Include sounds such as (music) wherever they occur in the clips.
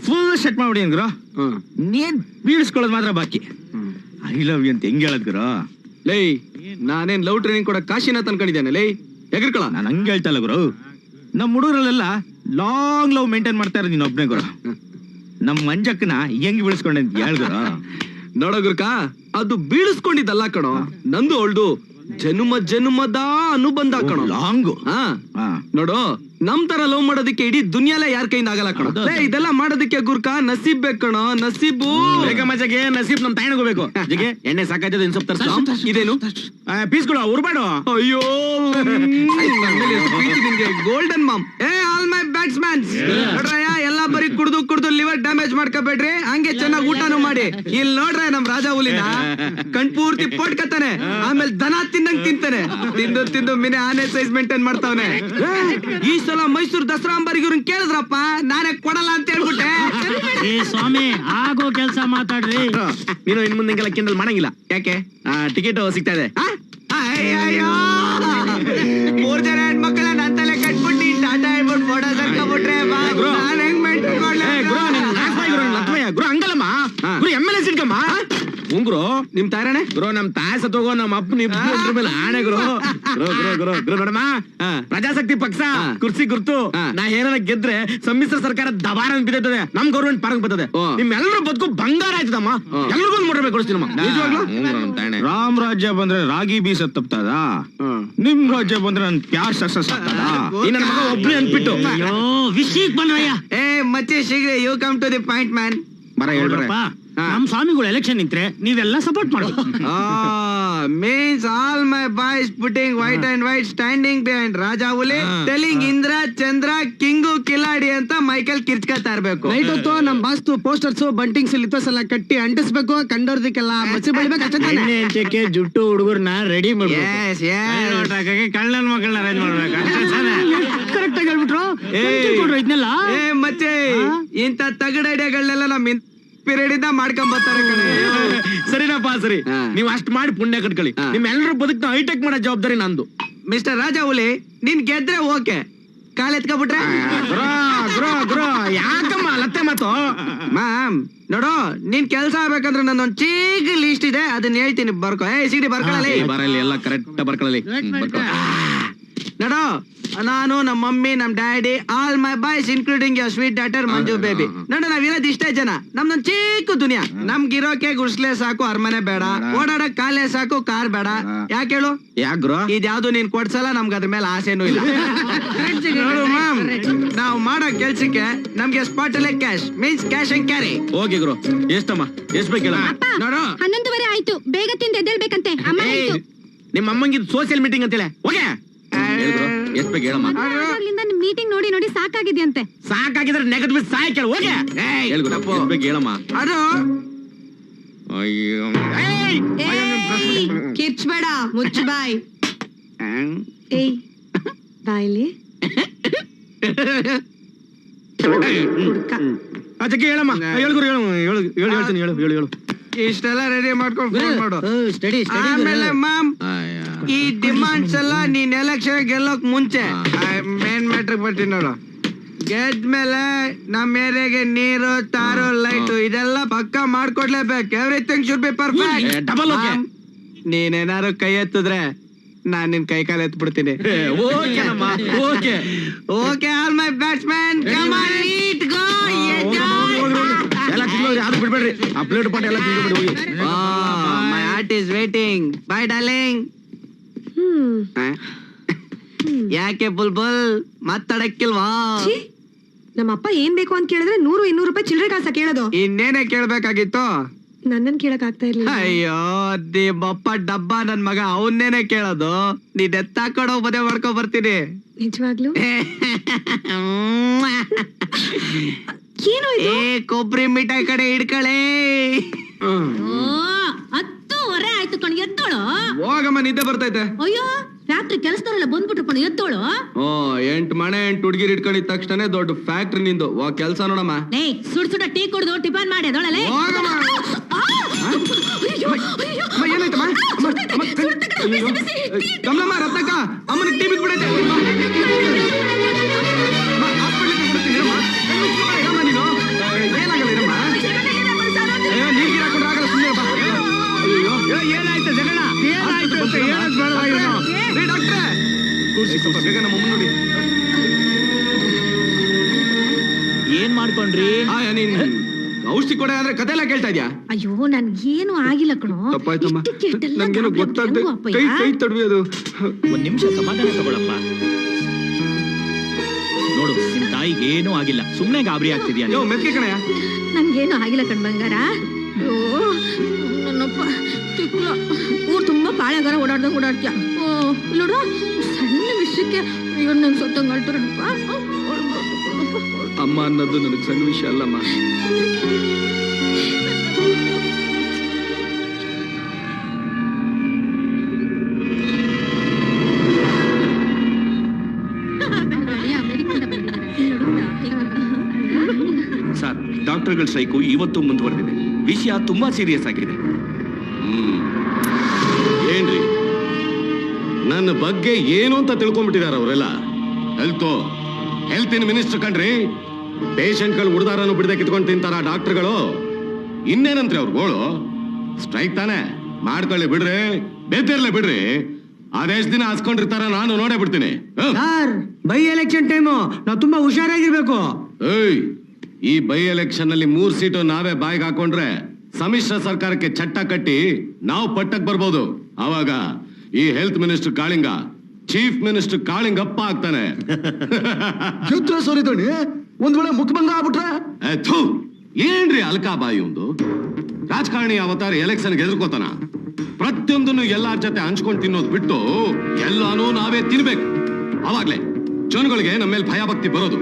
Full set ಮಾಡ್ಬಿಡಿ ಗುರ? ಹಾ. ನೀನ್ ಬೀಳಿಸ್ಕೊಳ್ಳೋದು ಮಾತ್ರ ಬಾಕಿ. ಐ ಲವ್ ಯು ಅಂತ ಹೆಂಗ್ ಹೇಳದ್ ಲೈ ಲೇ ನಾನೇನ್ ಲವ್ ಟ್ರೈನಿಂಗ್ ಕೂಡ ಕಾಶಿನ ಅನ್ಕೊಂಡಿದ್ದೇನೆ ಲೈ ಎಗರ್ಕೊಳ ನಾನು ಹಂಗೆ ಹೇಳ್ತಲ್ಲ ಗುರು. ನಮ್ಮ ಹುಡುಗರಲ್ಲೆಲ್ಲ ಲಾಂಗ್ ಲವ್ ಮೇಂಟೈನ್ ಮಾಡ್ತಾ ಇರೋದು ನೀನ್ ಒಬ್ನೇ ಗುರು. ನಮ್ಮ ಮಂಜಕ್ಕನ ಹೆಂಗ್ ಬೀಳಿಸ್ಕೊಂಡೆ ಅಂತ ಹೇಳ್ ಗುರು. ನೋಡೋ ಗುರುಕಾ ಅದು ಬೀಳಿಸ್ಕೊಂಡಿದ್ದಲ್ಲ ಕಣೋ ನಂದು ಅವಳ್ದು. ಜನುಮ ಜನುಮದ ಅನುಬಂಧ ಕಣ. ಲಾಂಗು. ಹಾ. ನೋಡು ನಮ್ ತರ ಲವ್ ಮಾಡೋದಕ್ಕೆ ಇಡೀ ದುನಿಯಾಲೇ ಯಾರ ಕೈಯಿಂದ ಆಗಲ್ಲ ಕಣ. ಇದೆಲ್ಲ ಮಾಡೋದಕ್ಕೆ ಗುರ್ಕ? ನಸೀಬ್ ಬೇಕು ಕಣ? ನಸೀಬು ಮಜಗೆ ನಸೀಬ್ ನಮ್ ತಾಯಿನ ಹೋಗ್ಬೇಕು. ಜಗೆ ಎಣ್ಣೆ ಸಾಕಾಯ್ತದ ಇನ್ಸೊಪ್ ತರ್ಸು. ಇದೇನು? ಪೀಸ್ಗಳು ಉರ್ಬಾಡು ಅಯ್ಯೋ! ಗೋಲ್ಡನ್ ಮಾಮ್ ಏ ಆಲ್ ಮೈ ಬ್ಯಾಟ್ಸ್ಮನ್ಸ್ ನೋಡ್ರಯ್ಯ ಎಲ್ಲ ಬರೀ ಕುಡ್ದು ಕುಡ್ದು ಲಿವರ್ ಡ್ಯಾಮೇಜ್ ಮಾಡ್ಕೋಬೇಡ್ರಿ. ಹಂಗೆ ಚೆನ್ನಾಗಿ ಊಟನು ಮಾಡಿ. ಇಲ್ಲಿ ನೋಡ್ರೆ ನಮ್ ರಾಜಾ ಹುಲಿನ. ಕಣ್ ಪೂರ್ತಿ ಪೋಟ್ಕತಾನೆ ಆಮೇಲೆ ದನ ತಿನ್ನಂಗ್ ತಿಂತಾನೆ. ತಿಂದು ತಿಂದು ಮಿನೆ ಆನೆ ಸೈಜ್ ಮೇಂಟೈನ್ ಮಾಡ್ತಾವನೆ. ಈ ಸಲ ಮೈಸೂರು ದಸರಾ ಅಂಬರಿಗೆ ಇವ್ರನ್ನ ಕೇಳಿದ್ರಪ್ಪ ನಾನೇ ಕೊಡಲ್ಲ ಅಂತ ಹೇಳ್ಬಿಟ್ಟೆ ಏ ಸ್ವಾಮಿ ಆಗೋ ಕೆಲಸ ಮಾತಾಡ್ರಿ ನೀನು ಇನ್ ಮುಂದೆ ಕಿಂಡಲ್ ಮಾಡಂಗಿಲ್ಲ ಯಾಕೆ ಟಿಕೆಟ್ ಸಿಗ್ತಾ ಇದೆ ಆ? ಅಯ್ಯಯ್ಯೋ! ನಿಮ್ ತಾರಣೆ ಗುರು ನಮ್ ತಾಯಿ ಸತ್ತೋಗೋ ನಮ್ ಅಪ್ಪ ನಿಮ್ ಇದ್ರ ಮೇಲೆ ಆಣೆ ಗುರು. ಗುರು ಗುರು ಗುರು ಗುರು ನೋಡಮ್ಮ. ಹಾ. ಪ್ರಜಾಶಕ್ತಿ ಪಕ್ಷ. ಕುರ್ಸಿ ಗುರ್ತು. ನಾ ಏನಾರ ಗೆದ್ರೆ ಸಮ್ಮಿಶ್ರ ಸರ್ಕಾರ ದಬಾರ ಅಂತ ಬಿದ್ದೈತದೆ. ನಮ್ ಗೌರ್ಮೆಂಟ್ ಪಾರಂಗ್ ಬರ್ತದೆ ನಿಮ್ಮೆಲ್ಲರೂ ಬದುಕು ಬಂಗಾರ ಆಯ್ತದಮ್ಮ. ಎಲ್ಲರಿಗೂ ಎಲ್ರಿಗೂ ಒಂದು ಮೂರು ನಮ್ ರಾಮ್ ರಾಜ್ಯ ಬಂದ್ರೆ ರಾಗಿ ಬೀಸ ತಪ್ತದ? ನಿಮ್ ರಾಜ್ಯ ಬಂದ್ರೆ ನನ್ ಪ್ಯಾರ್ ಸಕ್ಸಸ್ ಆಗ್ತದ? ಈ ನನ್ನ ಮಗ ಒಬ್ನೇ ಅನ್ಬಿಟ್ಟು. ಬಂದ್ರಯ್ಯ. ಏ ಮತ್ತೆ ಶೀಘ್ರ you come to the point man ಬರ ಹೇಳ್ಬರ ನೋಡ್ರಪ್ಪ. ನಮ್ ಸ್ವಾಮಿಗಳು ಎಲೆಕ್ಷನ್ ನಿಂತ್ರೆ ನೀವೆಲ್ಲ ಸಪೋರ್ಟ್ ಮಾಡಿ means all my boys putting white and white standing behind Raja Huli telling Indra Chandra king ಕಿಲಾಡಿ ಅಂತ ಮೈಕಲ್ ಕಿರ್ಚ್ಕೊತಾ ಇರ್ಬೇಕು ನೈಟ್ ಹೊತ್ತು ನಮ್ ಬಾಸ್ತು ಪೋಸ್ಟರ್ಸ್ ಬಂಟಿಂಗ್ಸ್ ಲಿಥೋಸ್ ಎಲ್ಲ ಕಟ್ಟಿ ಅಂಟಿಸ್ಬೇಕು ಕಂಡೋರ್ದಕ್ಕೆಲ್ಲ ಮಸಿ ಬೆಳಿಬೇಕು ಅಷ್ಟೇ ಜುಟ್ಟು ಹುಡುಗರ್ನ ರೆಡಿ ಮಾಡ್ಬೇಕು. ಕಳ್ಳನ್ ಮಕ್ಕಳನ್ನ ಅರೇಂಜ್ ಮಾಡ್ಬೇಕು. ಕರೆಕ್ಟ್ (laughs) ಆಗಿ ಹೇಳ್ಬಿಟ್ರು. ಇದನ್ನೆಲ್ಲ ಮತ್ತೆ ಇಂತ ತಗಡ ಐಡಿಯಾಗಳನ್ನೆಲ್ಲ ನಮ್ ಪೀರಿಯಡ್ ಇಂದ ಮಾಡ್ಕೊಂಡ್ ಬರ್ತಾರೆ ಕಣೆ. ಸರಿನಪ್ಪ ಸರಿ. ನೀವು ಅಷ್ಟ್ ಮಾಡಿ ಪುಣ್ಯ ಕಟ್ಕೊಳ್ಳಿ. ನಿಮ್ಮೆಲ್ಲರೂ ಬದುಕ್ನ ಹೈಟೆಕ್ ಮಾಡೋ ಜವಾಬ್ದಾರಿ ನಂದು. ಮಿಸ್ಟರ್ ರಾಜಾ ಹುಲಿ ನೀನ್ ಗೆದ್ರೆ ಓಕೆ. ಕಾಲ್ ಎತ್ಕೊಬಿಟ್ರೆ? ಯಾಕಮ್ಮ ಲತ್ತೆ ಮಾತು? ಮ್ಯಾಮ್ ನೋಡು ನೀನ್ ಕೆಲ್ಸ ಆಗ್ಬೇಕಂದ್ರೆ ನನ್ನ ಒಂದ್ ಚೀಕ್ ಲಿಸ್ಟ್ ಇದೆ ಅದನ್ನ ಹೇಳ್ತೀನಿ ಬರ್ಕೋ. ಏ ಸಿಡಿ ಬರ್ಕೊಳ್ಳಿ ಬರಲಿ ಎಲ್ಲ ಕರೆಕ್ಟ್ ಬರ್ಕೊಳ್ಳಿ ನೋಡು ನಾನು ನಮ್ಮ ಮಮ್ಮಿ ನಮ್ daddy all my boys including your sweet daughter Manju baby ನೋಡು ನಾವ್ ಇರೋದ್ ಇಷ್ಟೇ ಜನ. ನಮ್ದೊಂದ್ ಚಿಕ್ಕ ದುನಿಯಾ. ನಮ್ಗಿರೋಕೆ ಗುಡ್ಸ್ಲೆ ಸಾಕು ಅರಮನೆ ಬೇಡ. ಓಡಾಡಕ್ ಕಾಲೇ ಸಾಕು ಕಾರ್ ಬೇಡ. ಯಾಕೆ ಹೇಳು? ಯಾಕ್ರೋ ಗುರು? ಇದ್ಯಾವ್ದು ನೀನ್ ಕೊಡ್ಸಲ್ಲ ನಮ್ಗೆ ಅದ್ರ ಮೇಲೆ ಆಸೆನೂ ಇಲ್ಲ. ನೋಡು ಮ್ಯಾಮ್ ನಾವು ಮಾಡೋ ಕೆಲ್ಸಕ್ಕೆ ನಮ್ಗೆ ಸ್ಪಾಟ್ ಅಲ್ಲೇ cash means cash and carry ಹೋಗಿ ಗುರು ಎಷ್ಟಮ್ಮ? ಎಷ್ಟ್ ಬೇಕಿಲ್ಲ ನೋಡು. ಹನ್ನೊಂದುವರೆ ಆಯ್ತು. ಬೇಗ ತಿಂದು ಎದ್ದೇಳ್ಬೇಕಂತೆ. ಅಮ್ಮ ನಿಮ್ಮ ಅಮ್ಮಂಗಿದ್ ಸೋಷಿಯಲ್ ಮೀಟಿಂಗ್ ಅಂತೇಳಿ ಹೋಗೆ ಎಷ್ಟ್ ಬೇಕು ಹೇಳಮ್ಮ? ಮೀಟಿಂಗ್ ನೋಡಿ ನೋಡಿ ಸಾಕಾಗಿದೆಯಂತೆ. ಸಾಕಾಗಿದ್ರೆ ನೆಗದ್ ಬಿದ್ದು ಸಾಯ್ ಕೇಳು ಹೋಗೆ. ಎಷ್ಟ್ ಬೇಕು ಹೇಳಮ್ಮ? ಅದು? ಅಯ್ಯೋ. ಏಯ್! ಕಿರ್ಚ್ಬೇಡ ಮುಚ್ಚ ಬಾಯ್ ಏಯ್ ಬಾಯ್ಲಿ ಅದಕ್ಕೆ ಹೇಳಮ್ಮ. ಹೇಳು ಗುರು ಹೇಳು ಹೇಳು ಹೇಳು ಹೇಳ್ತೀನಿ ಹೇಳು ಹೇಳು ಹೇಳು. ಇಷ್ಟೆಲ್ಲ ರೆಡಿ ಮಾಡ್ಕೊಂಡು ಫೋನ್ ಮಾಡು. ಸ್ಟಡಿ ಆಮೇಲೆ ಮ್ಯಾಮ್ ಈ ಡಿಮಾಂಡ್ಸ್ ಎಲ್ಲ ನೀನ್ ಎಲೆಕ್ಷನ್ ಗೆಲ್ಲೋಕ್ ಮುಂಚೆ. ಮೇನ್ ಮ್ಯಾಟ್ರಿಗೆ ಬರ್ತೀನಿ ನೋಡು. ಗೆದ್ಮೇಲೆ ನಮ್ಮ ಏರಿಯಾಗೆ ನೀರು ತಾರು ಲೈಟ್ ಇದೆಲ್ಲ ಪಕ್ಕ ಮಾಡ್ಕೊಡ್ಲೇಬೇಕು. Everything should be perfect double okay. ನೀನೇನಾರು ಕೈ ಎತ್ತಿದ್ರೆ ನಾನ್ ನಿನ್ ಕೈ ಕಾಲು ಎತ್ಬಿಡ್ತೀನಿ. ಬಿಡ್ತೀನಿ okay okay. All my batsman come on eat go ಬಿಡ್ಬೇಡ್ರಿ. ಆ ಪ್ಲೇಟ್ ಪಾಟ್ ಎಲ್ಲ ತಿಂದು ಬಿಡಿ ಹೋಗಿ my heart is waiting by darling ಯಾಕೆ ಬುಲ್ಬುಲ್? ಮಾತಾಡಕ್ಕಿಲ್ವಾ ನಮ್ಮಪ್ಪ ಏನ್ ಬೇಕು ಅಂತ ಕೇಳಿದ್ರೆ ನೂರು ಇನ್ನೂರು ರೂಪಾಯಿ ಚಿಲ್ಲರೆ ಕಾಸ ಕೇಳೋದು. ಇನ್ನೇನೆ ಕೇಳ್ಬೇಕಾಗಿತ್ತು? ನನ್ನನ್ ಕೇಳಕ್ ಆಗ್ತಾ ಇರ್ಲಿಲ್ಲ. ಅಯ್ಯೋ ನಿಮ್ಮಪ್ಪ ಡಬ್ಬ ನನ್ ಮಗ ಅವನ್ನೇನೆ ಕೇಳೋದು. ನೀನ್ ಎತ್ತಾಕೊಡೋ ಮದುವೆ ಮಾಡ್ಕೊ ಬರ್ತೀನಿ. ನಿಜವಾಗ್ಲು? (laughs) ಏನು ಏ ಕೊಬ್ಬರಿ ಮಿಠಾಯಿ ಕಡೆ ಹಿಡ್ಕಳೆ. ಹತ್ತೂವರೆ ಆಯ್ತು ಕಣ್ ಎದ್ದೋಳು? ಹೋಗಮ್ಮ ನಿದ್ದೆ ಬರ್ತೈತೆ ಅಯ್ಯೋ ರಾತ್ರಿ ಕೆಲಸದವರೆಲ್ಲ ಬಂದ್ಬಿಟ್ರು ಕಣ್ ಎದ್ದೋಳು? ಓ ಎಂಟ್ ಮನೆ ಎಂಟ್ ಹುಡ್ಗಿರ್ ಇಟ್ಕೊಂಡಿದ ತಕ್ಷಣ ದೊಡ್ಡ ಫ್ಯಾಕ್ಟ್ರಿ ನಿಂದು. ವಾ ಕೆಲಸ ನೋಡಮ್ಮ. ಲೇ ಸುಡ್ ಸುಡ ಟೀ ಕುಡ್ದು ಟಿಫನ್ ಮಾಡಿ ಅದೊಳಲೆ ಹೋಗಮ್ಮ. ಅಯ್ಯೋ, ಅಯ್ಯೋ. ಅಮ್ಮ ಏನಾಯ್ತಮ್ಮ? ಅಮ್ಮ, ಅಮ್ಮ. ಕಮಲಮ್ಮ ರತ್ನಕ್ಕ ಅಮ್ಮನಿಗೆ ಟೀ ಬಿದ್ಬಿಡೈತೆ ಏನಾಯ್ತು ಜಗಳ ಏನಾಯ್ತು ಅಂತ ಹೇಳಕ್ ಬೇಡವಾ ಡಾಕ್ಟ್ರೆ ಕೂರ್ಸಿ ಸ್ವಲ್ಪ ಬೇಗ ನಮ್ಮ ಅಮ್ಮನ್ ನೋಡಿ. ಏನ್ ಮಾಡ್ಕೊಂಡ್ರಿ? ಆ ನೀನ್ ಔಷಧಿ ಕೊಡ ಅಂದ್ರೆ ಕತೆ ಎಲ್ಲ ಕೇಳ್ತಾ ಇದ್ಯಾ? ಅಯ್ಯೋ ನನ್ಗೇನು ಆಗಿಲ್ಲ ಕಣೋ. ತಪ್ಪಾಯ್ತಮ್ಮ. ಗಾಬ್ರಿ ಗೊತ್ತಾಗ್ದೆ ಕೈ ಕೈ ತಡವಿ ಅದು ಒಂದ್ ನಿಮಿಷ ಸಮಾಧಾನ ತಗೊಳಪ್ಪ. ನೋಡು ನಿಮ್ ತಾಯಿಗೆ ಏನೂ ಆಗಿಲ್ಲ. ಸುಮ್ನೆ ಗಾಬರಿ ಆಗ್ತಿದ್ಯಾ ಯೋ ನೀನು. ಮೆತ್ಕೆ ಕಣಯ್ಯ. ನನ್ಗೇನು ಆಗಿಲ್ಲ ಕಣ್ ಬಂಗಾರ. ಓ ನನ್ನಪ್ಪ. ತಿಕ್ಲ ಊರ್ ತುಂಬಾ ಪಾಳೆಗಾರ ಓಡಾಡ್ದಂಗ್ ಓಡಾಡ್ತೀಯ? ಓ ಇಲ್ಲ ನೋಡು ಸಣ್ಣ ವಿಷಯಕ್ಕೆ ಅಯ್ಯೋ ನಂಗೆ ಸತ್ತಂಗ್ ಅಳ್ತಾರಪ್ಪ ಅಮ್ಮ ಅನ್ನೋದು ನನಗೆ ಸಣ್ಣ ವಿಷಯ ಅಲ್ಲಮ್ಮ. ಸರ್ ಡಾಕ್ಟರ್ಗಳ ಸ್ಟ್ರೈಕು ಇವತ್ತು ಮುಂದುವರೆದಿದೆ. ವಿಷಯ ತುಂಬಾ ಸೀರಿಯಸ್ ಆಗಿದೆ. ಬಗ್ಗೆ ಏನು ಅಂತ ತಿಳ್ಕೊಂಡ್ಬಿಟ್ಟಿದ್ದಾರೆ ಅವರೆಲ್ಲ. ಹೆಲ್ತ್ ಹೆಲ್ತ್ ಇನ್ ಮಿನಿಸ್ಟರ್ ಕಣ್ರಿ. ಪೇಷಂಟ್ಗಳು ಉಡ್ದಾರನು ಬಿಡದೆ ಕಿತ್ಕೊಂಡು ತಿಂತಾರ ಡಾಕ್ಟರ್ಗಳು? ಇನ್ನೇನಂತ್ರಿ ಅವ್ರ ಗೋಳು? ಸ್ಟ್ರೈಕ್ ತಾನೆ? ಮಾಡ್ಕೊಳ್ಳಿ ಬಿಡ್ರಿ. ಬೇತಿರ್ಲಿ ಬಿಡ್ರಿ. ಅದೆಷ್ಟು ದಿನ ಹಸ್ಕೊಂಡಿರ್ತಾರ ನಾನು ನೋಡೇ ಬಿಡ್ತೀನಿ. ಸರ್ ಬೈ ಎಲೆಕ್ಷನ್ ಟೈಮು ನಾವು ತುಂಬಾ ಹುಷಾರಾಗಿರ್ಬೇಕು. ಏಯ್ ಈ ಬೈ ಎಲೆಕ್ಷನ್ ಅಲ್ಲಿ ಮೂರ್ ಸೀಟು ನಾವೇ ಬಾಯಿಗೆ ಹಾಕೊಂಡ್ರೆ ಸಮ್ಮಿಶ್ರ ಸರ್ಕಾರಕ್ಕೆ ಚಟ್ಟ ಕಟ್ಟಿ ನಾವು ಪಟ್ಟಕ್ಕೆ ಬರ್ಬೋದು. ಅವಾಗ ಈ health minister Kalinga chief minister Kalingappa ಆಗ್ತಾನೆ. (laughs) ಯುದ್ಧ ಸೋರಿದೋಣಿ ಒಂದ್ ವೇಳೆ ಮುಖಭಂಗ ಆಗ್ಬಿಟ್ರೆ? ಏನ್ರಿ ಅಲ್ಕಾ ಬಾಯಿ ಒಂದು ರಾಜಕಾರಣಿ ಅವತಾರ ಎಲೆಕ್ಷನ್ ಗೆದ್ಕೋತಾನ ಪ್ರತಿಯೊಂದನ್ನು ಎಲ್ಲಾರ ಜೊತೆ ಹಂಚ್ಕೊಂಡ್ ತಿನ್ನೋದು ಬಿಟ್ಟು ಎಲ್ಲಾನು ನಾವೇ ತಿನ್ಬೇಕು. ಅವಾಗ್ಲೇ ಜನಗಳಿಗೆ ನಮ್ಮ ಮೇಲೆ ಭಯ ಭಕ್ತಿ ಬರೋದು.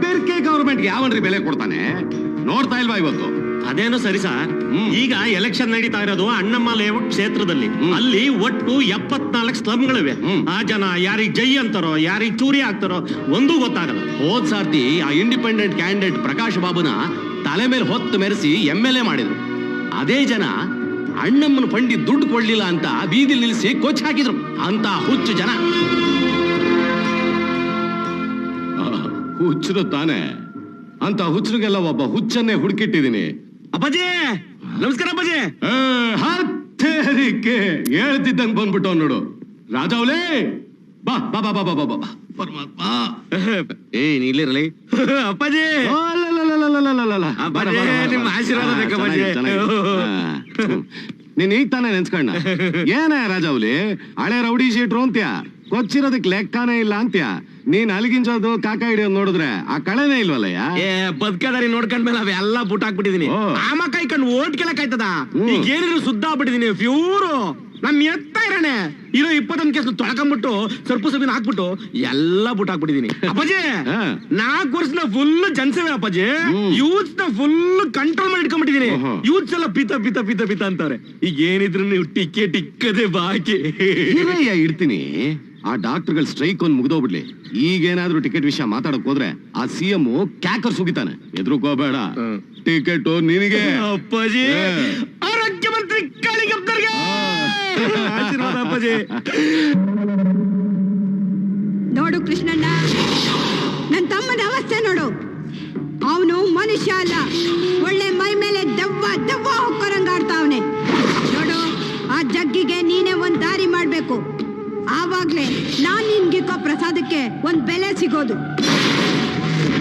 ಬೇರ್ಕೆ ಗವರ್ಮೆಂಟ್ಗೆ ಯಾವನ್ರಿ ಬೆಲೆ ಕೊಡ್ತಾನೆ? ನೋಡ್ತಾ ಇಲ್ವಾ ಇವತ್ತು? ಅದೇನು ಸರಿ ಸರ್. ಈಗ ಎಲೆಕ್ಷನ್ ನಡೀತಾ ಇರೋದು ಅಣ್ಣಮ್ಮ ಲೇಔಟ್ ಕ್ಷೇತ್ರದಲ್ಲಿ. ಅಲ್ಲಿ ಒಟ್ಟು ಎಪ್ಪತ್ನಾಲ್ಕು ಸ್ಲಮ್ಗಳಿವೆ. ಆ ಜನ ಯಾರಿಗ್ ಜೈ ಅಂತಾರೋ, ಯಾರಿಗ್ ಚೂರಿ ಆಗ್ತಾರೋ ಒಂದೂ ಗೊತ್ತಾಗಲ್ಲ ಹೋದ್ ಸಾರ್ತಿ ಆ ಇಂಡಿಪೆಂಡೆಂಟ್ ಕ್ಯಾಂಡಿಡೇಟ್ ಪ್ರಕಾಶ್ ಬಾಬುನ ತಲೆ ಮೇಲೆ ಹೊತ್ತು ಮೆರೆಸಿ ಎಂ ಎಲ್ ಎ ಮಾಡಿದ್ರು ಅದೇ ಜನ ಅಣ್ಣಮ್ಮನ ಪಂಡಿ ದುಡ್ಡು ಕೊಡ್ಲಿಲ್ಲ ಅಂತ ಬೀದಿ ನಿಲ್ಲಿಸಿ ಕೊಚ್ಚ ಹಾಕಿದ್ರು ಅಂತ ಹುಚ್ಚು ಜನ ಹುಚ್ಚರು ತಾನೆ ಅಂತ ಹುಚ್ಚರಿಗೆಲ್ಲ ಒಬ್ಬ ಹುಚ್ಚನ್ನೇ ಹುಡುಕಿಟ್ಟಿದ್ದೀನಿ ಅಪ್ಪಾಜಿ ನಮಸ್ಕಾರ ಅಪ್ಪಾಜಿ. ಹತ್ತೇರಿಕೆ ಹೇಳ್ತಿದ್ದಂಗೆ ಬಂದ್ಬಿಟ್ಟು ನೋಡು. ರಾಜಾವ್ಲೇ ಬಾ ಬಾ ಬಾ ಬಾ ಬಾ ಬಾ ಪರಮಾತ್ಮ. ಏ ನೀ ಇಲ್ಲಿರಲಿ. ಅಪ್ಪಾಜಿ. ನಿಮ್ಮ ಆಶೀರ್ವಾದ ಅಪ್ಪಾಜಿ. ನೀನ್ ಈಗ ತಾನೇ ನೆನ್ಸ್ಕೊಂಡ (laughs) ಏನ ರಾಜಾವ್ಲಿ ಹಳೆ ರೌಡಿ ಶೀಟ್ರು ಅಂತ್ಯಾ? ಕೊಚ್ಚಿರೋದಕ್ ಲೆಕ್ಕಾನೇ ಇಲ್ಲ ಅಂತ್ಯ? ನೀನ್ ಅಲಿಗಿಂಚೋದು ಕಾಕ ಹಿಡಿಯೋದು ನೋಡಿದ್ರೆ ಆ ಕಳೆನೇ ಇಲ್ವಲ್ಲಯ್ಯ? ಏ ಬದ್ಕದಾರಿ ನೋಡ್ಕೊಂಡ್ಮೇಲೆ ಅವೆಲ್ಲ ಬುಟ್ ಹಾಕ್ಬಿಟ್ಟಿದೀನಿ. ಓ. ಆಮ ಕೈಕೊಂಡು ಓಟ್ ಕೇಳಕ್ ಆಯ್ತದ ಹ್ಮ್. ಈಗ ಏನಿದ್ರು ಸುದ್ದ ಆಗ್ಬಿಟ್ಟಿದೀನಿ ಪ್ಯೂರು ನಮ್ ಎತ್ತ ಇರೋಣೆ ಇರೋ ಇಪ್ಪತ್ತೊಂದ್ ಕೇಸ್ ತೊಳ್ಕೊಂಬಿಟ್ಟು ಸ್ವಲ್ಪ ಸ್ವಲ್ಪ ಹಾಕ್ಬಿಟ್ಟು ಎಲ್ಲ ಬುಟ್ ಹಾಕ್ಬಿಟ್ಟಿದೀನಿ. ಅಪ್ಪಾಜಿ ಹಾ. ನಾಲ್ಕು ವರ್ಷದ ಫುಲ್ ಜನಸೇವೆ ಅಪ್ಪಾಜಿ. ಹ್ಮ್. ಯೂತ್ಸ್ನ ಫುಲ್ ಕಂಟ್ರೋಲ್ ಮಾಡಿ ಇಟ್ಕೊಂಡ್ಬಿಟ್ಟಿದೀನಿ. ಓಹೋ. ಯೂತ್ಸ್ ಎಲ್ಲ ಪಿತ ಪಿತ ಪಿತ ಪಿತ ಅಂತಾರೆ ಈಗ ಏನಿದ್ರು ನೀವು ಟಿಕೆಟ್ ಇಕ್ಕದೆ ಬಾಕಿ. ಇರಯ್ಯ ಇಡ್ತೀನಿ. ಆ ಡಾಕ್ಟರ್ಗಳು ಸ್ಟ್ರೈಕ್ ಒಂದ್ ಈಗ ಈಗೇನಾದ್ರೂ ಟಿಕೆಟ್ ವಿಷಯ ಮಾತಾಡಕ್ ಹೋದ್ರೆ ಆ ಸಿ ಎಂ ಕ್ಯಾಕರ್ ಸುಗಿತಾನೆ. ಎದ್ರುಕೋಬೇಡ. ಟಿಕೆಟ್ ನಿನಗೆ. ಅಪ್ಪಾಜಿ. ಆರೋಗ್ಯ ಮಂತ್ರಿ ಆಶೀರ್ವಾದ ಅಪ್ಪಾಜಿ. ನೋಡು ಕೃಷ್ಣಣ್ಣ ನನ್ನ ತಮ್ಮನ ಅವಸ್ಥೆ ನೋಡು. ಅವನು ಮನುಷ್ಯ ಅಲ್ಲ. ಒಳ್ಳೆ ಮೈ ಮೇಲೆ ದೆವ್ವ ದೆವ್ವ ಹೊಕ್ಕರಂಗಾಡ್ತಾವನೆ ನೋಡು ಆ ಜಗ್ಗಿಗೆ ನೀನೇ ಒಂದ್ ದಾರಿ ಮಾಡ್ಬೇಕು. ಆವಾಗ್ಲೇ ನಾನ್ ನಿನ್ಗಿಕ್ಕೋ ಪ್ರಸಾದಕ್ಕೆ ಒಂದ್ ಬೆಲೆ ಸಿಗೋದು.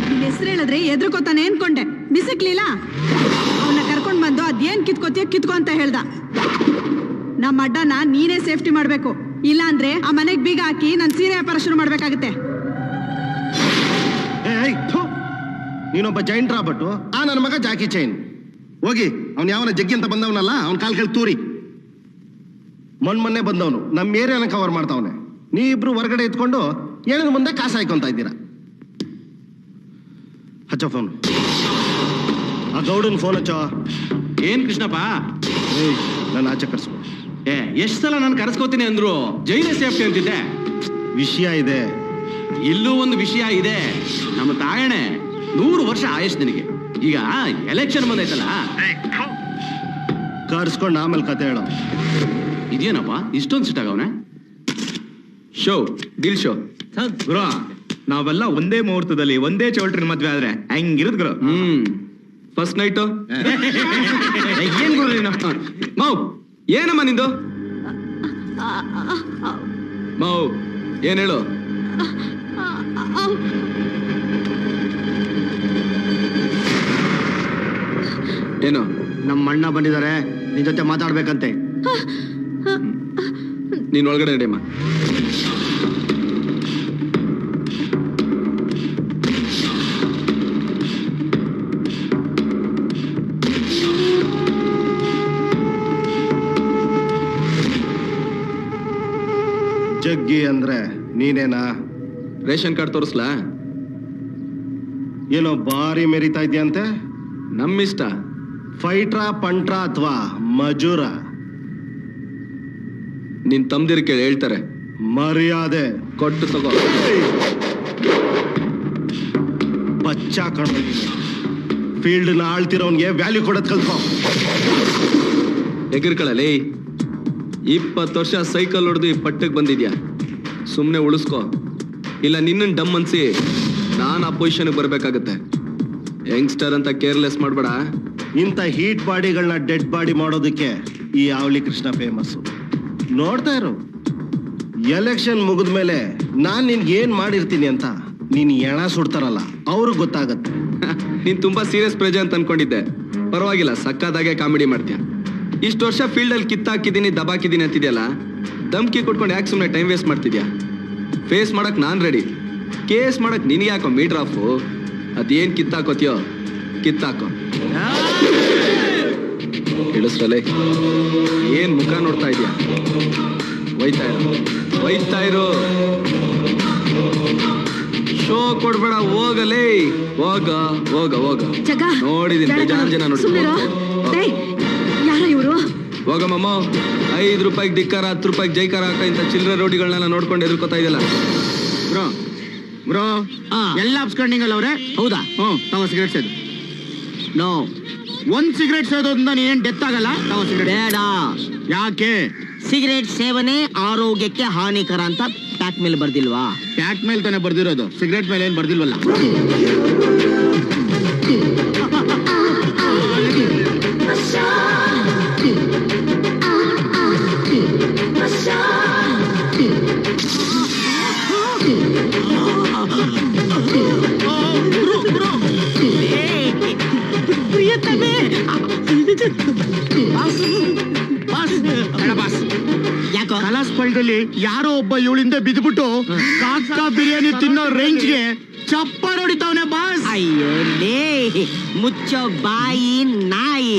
ನಿನ್ ಹೆಸರು ಹೇಳಿದ್ರೆ ಎದ್ರುಕೋತಾನೆ ಅನ್ಕೊಂಡೆ. ಬಿಸಿಕ್ಲಿಲ್ಲ ಅವನ್ನ ಕರ್ಕೊಂಡ್ ಬಂದು ಅದೇನ್ ಕಿತ್ಕೋತೀಯ ಕಿತ್ಕೋ ಅಂತ ಹೇಳ್ದ. ನಮ್ಮ ಅಡ್ಡನ ನೀನೇ ಸೇಫ್ಟಿ ಮಾಡ್ಬೇಕು. ಇಲ್ಲ ಅಂದ್ರೆ ಆ ಮನೆಗ್ ಬೀಗ ಹಾಕಿ ನನ್ ಸೀರೆ ವ್ಯಾಪಾರ ಶುರು ಮಾಡ್ಬೇಕಾಗತ್ತೆ. ನೀನೊಬ್ಬ ಜೈನ್ ರಾಬಟ್ಟು ಆ, ನನ್ನ ಮಗ ಜಾಕಿ ಚೈನ್. ಹೋಗಿ, ಅವ್ನು ಯಾವನ ಜಗ್ಗಿ ಅಂತ ಬಂದವನಲ್ಲ, ಅವ್ನ ಕಾಲ್ ಕೇಳಿ ತೂರಿ. ಮೊನ್ನೆ ಬಂದವನು. ನಮ್ಮ ಏರಿಯಾನ ಕವರ್ ಮಾಡ್ತಾವನೆ. ನೀ ಇಬ್ರು ಹೊರಗಡೆ ಇದ್ಕೊಂಡು ಏನಿನ ಮುಂದೆ ಕಾಸು ಹಾಕೊಂತ ಇದ್ದೀರಾ? ಹಚ್ಚೋ ಫೋನ್ ಆ ಗೌಡನ್ ಫೋನ್ ಹಚ್ಚೋ. ಏನ್ ಕೃಷ್ಣಪ್ಪ? ಏಯ್ ನಾನು ಆಚೆ ಕರ್ಸ್ಕೊ. ಏ ಎಷ್ಟ್ ಸಲ ನಾನು ಕರೆಸ್ಕೋತೀನಿ ಅಂದ್ರು? ಜೈಲೇ ಸೇಫ್ಟಿ ಅಂತಿದ್ದೆ. ವಿಷಯ ಇದೆ. ಇಲ್ಲೂ ಒಂದು ವಿಷಯ ಇದೆ. ನಮ್ಮ ತಾಯಣೆ ನೂರು ವರ್ಷ ಆಯಸ್ ನಿನಗೆ. ಈಗ ಎಲೆಕ್ಷನ್ ಬಂದೈತಲ್ಲ? ಕರ್ಸ್ಕೊಂಡು ಆಮೇಲೆ ಕತೆ ಹೇಳೋ. ಇದೇನಪ್ಪ? ಇಷ್ಟೊಂದು ಸಿಟ್ಟಾಗವನೆ ಶೋ ದಿಲ್ ಶೋ ಗುರು ನಾವೆಲ್ಲ ಒಂದೇ ಮುಹೂರ್ತದಲ್ಲಿ ಒಂದೇ ಚೌಲ್ಟ್ರಿನ ಮದ್ವೆ ಆದ್ರೆ ಹೆಂಗಿರುದ್ ಗುರು? ಹ್ಮ್. ಫಸ್ಟ್ ನೈಟು ಏನ್ ಗುರು ನೀನು? ಮೌ ಏನಮ್ಮ ನಿಂದು? ಮೌ ಏನ್ ಹೇಳು? ಏನು? ನಮ್ಮ ಅಣ್ಣ ಬಂದಿದ್ದಾರೆ ನಿನ್ ಜೊತೆ ಮಾತಾಡ್ಬೇಕಂತೆ. ನೀನ್ ಒಳಗಡೆ ನಡೆಯಮ್ಮ ಜಗ್ಗಿ ಅಂದ್ರೆ ನೀನೇನಾ? ರೇಷನ್ ಕಾರ್ಡ್ ತೋರಿಸ್ಲಾ? ಏನೋ ಬಾರಿ ಮೆರಿತಾ ಇದೆಯಂತೆ? ನಮ್ಮಿಷ್ಟ. ಫೈಟ್ರಾ ಪಂಟ್ರಾ ಅಥವಾ ಮಜೂರ? ನಿನ್ ತಮ್ದಿರ್ ಕೇಳಿ ಹೇಳ್ತಾರೆ. ಮರ್ಯಾದೆ ಕೊಟ್ಟು ತಗೋ. ಬಚ್ಚ ಕಣ. ಫೀಲ್ಡ್ನ ಆಳ್ತಿರೋನ್ಗೆ ವ್ಯಾಲ್ಯೂ ಕೊಡೋದ್ ಕಲ್ತ್ಕೋ. ಎಗಿರ್ಕಳಲ್ಲಿ ಇಪ್ಪತ್ತು ವರ್ಷ ಸೈಕಲ್ ಹೊಡೆದು ಈ ಪಟ್ಟಕ್ಕೆ ಬಂದಿದ್ಯಾ? ಸುಮ್ಮನೆ ಉಳಿಸ್ಕೊ. ಇಲ್ಲ, ನಿನ್ನನ್ ಡಮ್ ಅನ್ಸಿ ನಾನು ಆ ಪೊಸಿಷನ್ಗೆ ಬರಬೇಕಾಗತ್ತೆ. ಯಂಗ್ಸ್ಟರ್ ಅಂತ ಕೇರ್ಲೆಸ್ ಮಾಡಬೇಡ. ಇಂಥ ಹೀಟ್ ಬಾಡಿಗಳನ್ನ ಡೆಡ್ ಬಾಡಿ ಮಾಡೋದಕ್ಕೆ ಈ ಆವಳಿ ಕೃಷ್ಣ ಫೇಮಸ್ ನೋಡ್ತಾ ಇರು. ಎಲೆಕ್ಷನ್ ಮುಗಿದ ಮೇಲೆ ನಾನ್ ನಿನ್ಗೆ ಏನ್ ಮಾಡಿರ್ತೀನಿ ಅಂತ ನೀನ್ ಎಣ ಸುಡ್ತಾರಲ್ಲ ಅವ್ರಿಗೆ ಗೊತ್ತಾಗತ್ತೆ. (laughs) ನೀನ್ ತುಂಬಾ ಸೀರಿಯಸ್ ಪ್ರಜೆ ಅಂತ ಅನ್ಕೊಂಡಿದ್ದೆ. ಪರವಾಗಿಲ್ಲ ಸಕ್ಕದಾಗೆ ಕಾಮಿಡಿ ಮಾಡ್ತೀಯ. ಇಷ್ಟು ವರ್ಷ ಫೀಲ್ಡ್ ಅಲ್ಲಿ ಕಿತ್ತಾಕಿದ್ದೀನಿ ದಬಾಕಿದ್ದೀನಿ ಅಂತಿದ್ಯಲ್ಲ ಧಮ್ಕಿ ಕೊಟ್ಕೊಂಡು ಯಾಕೆ ಸುಮ್ಮನೆ ಟೈಮ್ ವೇಸ್ಟ್ ಮಾಡ್ತಿದ್ಯಾ? ಫೇಸ್ ಮಾಡಕ್ ನಾನ್ ರೆಡಿ ಕೇಸ್ ಮಾಡಕ್ ನಿನಗೆ ಯಾಕೋ ಮೀಟ್ರ್ ಆಫು ಅದೇನ್ ಕಿತ್ತಾಕೋತಿಯೋ? ಕಿತ್ತಾಕೋ. ಇಳಿಸ್ರಲೆ ಏನ್ ಮುಖ ನೋಡ್ತಾ ಇದೆಯಾ? ಬೈತಾ ಇರು. ಬೈತಾ ಇರು. ಶೋ ಕೊಡ್ಬೇಡ ಹೋಗಲೇ. ಹೋಗ ಹೋಗ ಹೋಗ. ಜಗ ನೋಡಿದೀನಿ ಜನ ಜನ ನೋಡಿ ಯಾರ ಇವರು? ಹೋಗಮ್ಮಮ್ಮ ಐದು ರೂಪಾಯಿಗೆ ಧಿಕ್ಕಾರ ಹತ್ತು ರೂಪಾಯಿಗೆ ಜೈಕಾರ ಹಾಕ ಇಂಥ ಚಿಲ್ಲರೆ ರೋಡಿಗಳನ್ನೆಲ್ಲ ನೋಡ್ಕೊಂಡು ಎದುರ್ಕೋತಾ ಇದೆಯಲ್ಲ. ಬ್ರೋ ಬ್ರೋ ಎಲ್ಲ ಅಪ್ಸ್ಕೊಂಡಿಂಗಲ್ಲ ಅವ್ರೆ? ಹೌದಾ? ಹ್ಞೂ ತಗೋ ಸಿಗರೇಟ್ ಸೇದು ನೋ ಒಂದ್ ಸಿಗರೇಟ್ ಸೇದೋದ್ರಿಂದ ನೀನ್ ಡೆತ್ ಆಗಲ್ಲ? ತಗೋ ಸಿಗರೇಟ್ ಬೇಡ. ಯಾಕೆ? ಸಿಗರೇಟ್ ಸೇವನೆ ಆರೋಗ್ಯಕ್ಕೆ ಹಾನಿಕರ ಅಂತ ಪ್ಯಾಕ್ ಮೇಲೆ ಬರ್ದಿಲ್ವಾ? ಪ್ಯಾಕ್ ಮೇಲೆ ತಾನೇ ಬರ್ದಿರೋದು. ಸಿಗರೇಟ್ ಮೇಲೆ ಏನ್ ಬರ್ದಿಲ್ವಲ್ಲ? ಯಾಕೋ ಕಲಾಸ್ಪಳ್ದಲ್ಲಿ ಯಾರೋ ಒಬ್ಬ ಇವಳಿಂದ ಬಿದ್ಬಿಟ್ಟು ಕಾಸ್ತಾ ಬಿರಿಯಾನಿ ತಿನ್ನೋ ರೇಂಜ್ಗೆ ಚಪ್ಪರ್ ಹೊಡಿತಾವನೆ ಬಾಸ್. ಅಯ್ಯೋ ಲೇ ಮುಚ್ಚೋ ಬಾಯಿ ನಾಯಿ.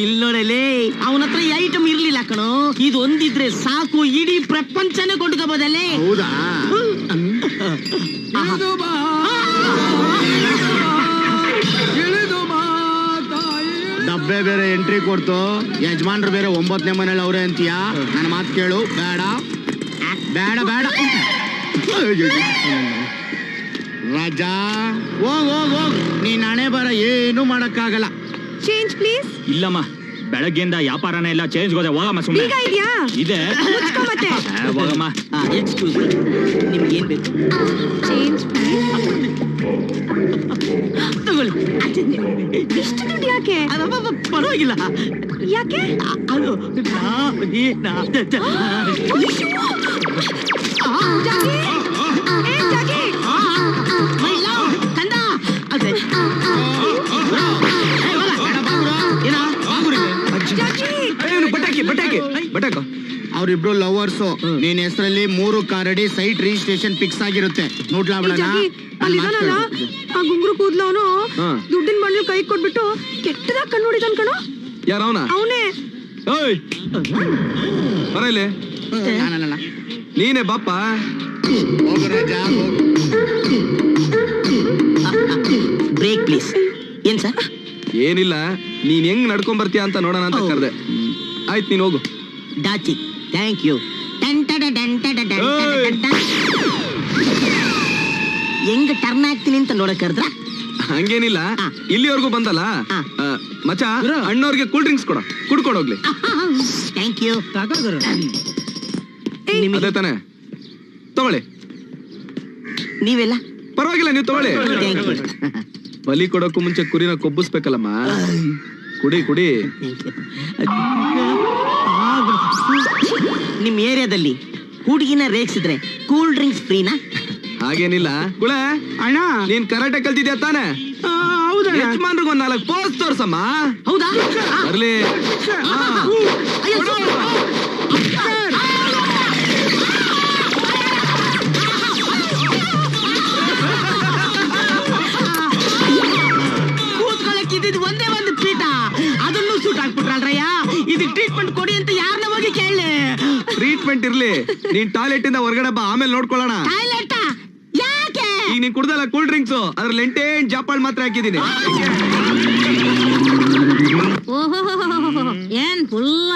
ಇಲ್ಲೋಡಲೇ ಅವನ ಹತ್ರ ಐಟಮ್ ಇರ್ಲಿಲ್ಲ ಕಣೋ. ಇದು ಒಂದಿದ್ರೆ ಸಾಕು ಇಡೀ ಪ್ರಪಂಚನೇ ಕೊಂಡ್ಕೋಬೋದಲ್ಲೇ ಹೌದಾ? ಡಬ್ಬೆ ಬೇರೆ ಎಂಟ್ರಿ ಕೊಡ್ತು. ಯಜಮಾನ್ರು ಬೇರೆ ಒಂಬತ್ತನೇ ಮನೇಲಿ ಅವ್ರೆ ಅಂತೀಯಾ? ನನ್ನ ಮಾತು ಕೇಳು. ಬೇಡ. ಬೇಡ ಬೇಡ. ರಾಜಾ ಹೋಗ್ ಹೋಗ್ ಹೋಗ್. ನೀನ್ ಹಣೆ ಬರ ಏನು ಮಾಡಕ್ಕಾಗಲ್ಲ. ಚೇಂಜ್ ಪ್ಲೀಸ್ ಇಲ್ಲಮ್ಮ ಬೆಳಗ್ಗೆಯಿಂದ ವ್ಯಾಪಾರನೇ ಇಲ್ಲ. ಚೇಂಜ್ ಹೋದೆ. ಹೋಗಮ್ಮ ಸುಮ್ಮನೆ ಈಗ ಇದ್ಯಾ? ಇದೆ. ಮುಚ್ಕೊ ಮತ್ತೆ. ಆ, ಹೋಗಮ್ಮ. ಎಕ್ಸ್ಕ್ಯೂಸ್ ನಿಮ್ಗೆ ಏನ್ ಬೇಕು? ಚೇಂಜ್ ತಗೊಳ್ಳಿ ಯಾಕೆ ಪರವಾಗಿಲ್ಲ. ಯಾಕೆ? ಅದು ಕಂದ! ಅದೇ. ಬಟಾಕಿ ಬಟಾಕಿ ಬಟಾಕ ಅವ್ರಿಬ್ರು ಲವರ್ಸು. ನಿನ್ ಹೆಸರಲ್ಲಿ ಮೂರು ಕಾರಡಿ ಸೈಟ್ ರಿಜಿಸ್ಟ್ರೇಷನ್ ಫಿಕ್ಸ್ ಆಗಿರುತ್ತೆ. ನೋಡ್ಲಾ ಈ ಬಿಡೋಣ ಅಲ್ಲಿ ಇದಾನಲ್ಲ ಆ ಗುಂಗುರು ಕೂದ್ಲವನು ಹಾ. ದುಡ್ಡಿನ ಬಂಡ್ಲು ಕೈ ಕೊಟ್ಬಿಟ್ಟು ಕೆಟ್ಟದಾಗ ಕಣ್ಣು ಹೊಡಿತಾನ್ ಕಣೋ. ಯಾರವನ ಅವನೇ? ಓಯ್! ಬರ ಇಲ್ಲಿ. ನೀನೇ ಬಾಪ್ಪ? Break please. ಏನ್ ಸರ್? ಏನಿಲ್ಲ ನೀನ್ ಹೆಂಗ್ ನಡ್ಕೊಂಡ್ ಬರ್ತೀಯ ಅಂತ ನೋಡೋಣ ಅಂತ ಕರೆದೆ. ಆಯ್ತು ನೀನ್ ಹೋಗು. ಡಾಚಿ ಥ್ಯಾಂಕ್ ಯು ಹೆಂಗ್ ಟರ್ನ್ ಆಗ್ತೀನಿ ಅಂತ ನೋಡಕ್ ಕರೆದ್ರ ಹಂಗೇನಿಲ್ಲ. ಇಲ್ಲಿವರೆಗೂ ಬಂದಲ್ಲ. ಮಚ್ಚ ಅಣ್ಣವ್ರಿಗೆ ಕೂಲ್ ಡ್ರಿಂಕ್ಸ್ ಕೊಡ. ಕುಡ್ಕೊಂಡೋಗ್ಲಿ ಥ್ಯಾಂಕ್ ಯು ಅದೇ ತಾನೆ. ತಗೊಳ್ಳಿ. ನೀವೆಲ್ಲ? ಪರವಾಗಿಲ್ಲ ನೀವು ತಗೊಳ್ಳಿ. ಥ್ಯಾಂಕ್ ಯು ಬಲಿ ಕೊಡೋಕ್ಕೂ ಮುಂಚೆ ಕುರಿನ ಕೊಬ್ಬಿಸ್ಬೇಕಲ್ಲಮ್ಮ. ಕುಡಿ ಕುಡಿ. ನಿಮ್ಮ ಏರಿಯಾದಲ್ಲಿ ಹುಡುಗಿನ ರೇಗಿಸಿದ್ರೆ ಕೂಲ್ ಡ್ರಿಂಕ್ಸ್ ಫ್ರೀನಾ ಹಾಗೇನಿಲ್ಲ. ಕುಳೆ ಅಣ್ಣ. ನೀನ್ ಕರಾಟೆ ಕಲ್ತಿದ್ಯಾ ತಾನೆ? ಯಜಮಾನ್ರಿಗೆ ಒಂದ್ ನಾಲ್ಕು ಪೋಸ್ ತೋರ್ಸಮ್ಮ. ಹೌದಾ? ಬರ್ಲಿ. ಹಾ. ಒಂದೇ ಒಂದು ಪೀಠ. ಅದನ್ನು ಸೂಟ್ ಹಾಕ್ಬಿಟ್ರಲ್ರಯ್ಯ? ಇದು ಟ್ರೀಟ್ಮೆಂಟ್ ಕೊಡಿ ಅಂತ ಯಾರನ್ನ ಹೋಗಿ ಕೇಳಿ ಟ್ರೀಟ್ಮೆಂಟ್ ಇರ್ಲಿ. ನೀನ್ ಟಾಯ್ಲೆಟ್ ಇಂದ ಹೊರಗಡೆ ಬಾ ಆಮೇಲೆ ನೋಡ್ಕೊಳ್ಳೋಣ. ಟಾಯ್ಲೆಟ್ ಈಗ ನೀನ್ ಕುಡ್ದಲ್ಲ ಕೂಲ್ ಡ್ರಿಂಕ್ಸ್ ಅದ್ರ ಲೆಂಟೇನ್ ಜಾಪಾಳ್ ಮಾತ್ರ ಹಾಕಿದೀನಿ ಏನ್ ಫುಲ್ಲ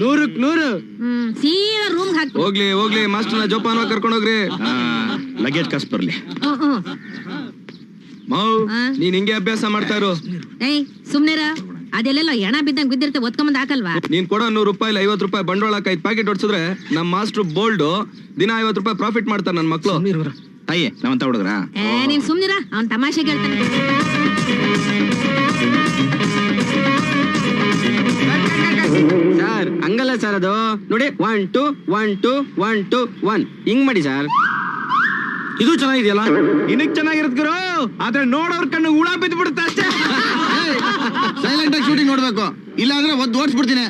ನೂರಕ್ ನೂರು. ಹ್ಮ್ ಸೀದಾ ರೂಮ್ ಹಾಕಿ ಹೋಗ್ಲಿ ಹೋಗ್ಲಿ ಮಾಸ್ಟರ್ನ ಜೋಪಾನ ಕರ್ಕೊಂಡು ಹೋಗ್ರಿ ಲಗೇಜ್ ಕಸ್ ಬರ್ಲಿ. ಹ್ಮ್ ಹ್ಮ್. ಮೌ ಆ? ನೀನ್ ಹಿಂಗೆ ಅಭ್ಯಾಸ ಮಾಡ್ತಾ ಇರು. ಏಯ್ ಅದೆಲ್ಲ ಅದೆಲ್ಲೆಲ್ಲ ಎಣ ಬಿದ್ದಂಗ್ ಬಿದ್ದಿರ್ತೆ ಒತ್ಕೊಂಬಂದ್ ಹಾಕಲ್ವಾ? ನೀನ್ ಕೊಡೋ ನೂರು ರೂಪಾಯಿ ಐವತ್ತು ರೂಪಾಯಿ ಬಂಡವಾಳಕ್ಕೆ ಐದು ಪ್ಯಾಕೆಟ್ ಹೊಡ್ಸಿದ್ರೆ ನಮ್ಮ ಮಾಸ್ಟರ್ ಬೋಲ್ಡ್ ದಿನ ಐವತ್ತು ರೂಪಾಯಿ ಪ್ರಾಫಿಟ್ ಮಾಡ್ತಾರೆ ನನ್ನ ಮಕ್ಳು. ತಾಯಿ ನಾವಂತ ಹುಡುಗ್ರ? ಏ ನೀನ್ ಸುಮ್ನಿರ ಅವ್ನ್ ತಮಾಷೆ ಕೇಳ್ತಾನೆ. ಸರ್ ಹಂಗಲ್ಲ ಸರ್ ಅದು. ನೋಡಿ one two one two one two one ಹಿಂಗ್ ಮಾಡಿ ಸರ್ ಇದು ಚೆನ್ನಾಗಿದೆಯಲ್ಲ? ಇನ್ನಕ್ ಚೆನ್ನಾಗಿರುತ್ತೆ ಗುರು. ಆದ್ರೆ ನೋಡೋರ್ ಕಣ್ಣು ಹುಳ ಬಿದ್ದು ಬಿಡುತ್ತೆ ಅಷ್ಟೇ. ಸೈಲೆಂಟ್ ಆಗಿ ಶೂಟಿಂಗ್ ನೋಡ್ಬೇಕು. ಇಲ್ಲ ಅಂದ್ರೆ ಒದ್ದು ಓಡಿಸ್ಬಿಡ್ತೀನಿ?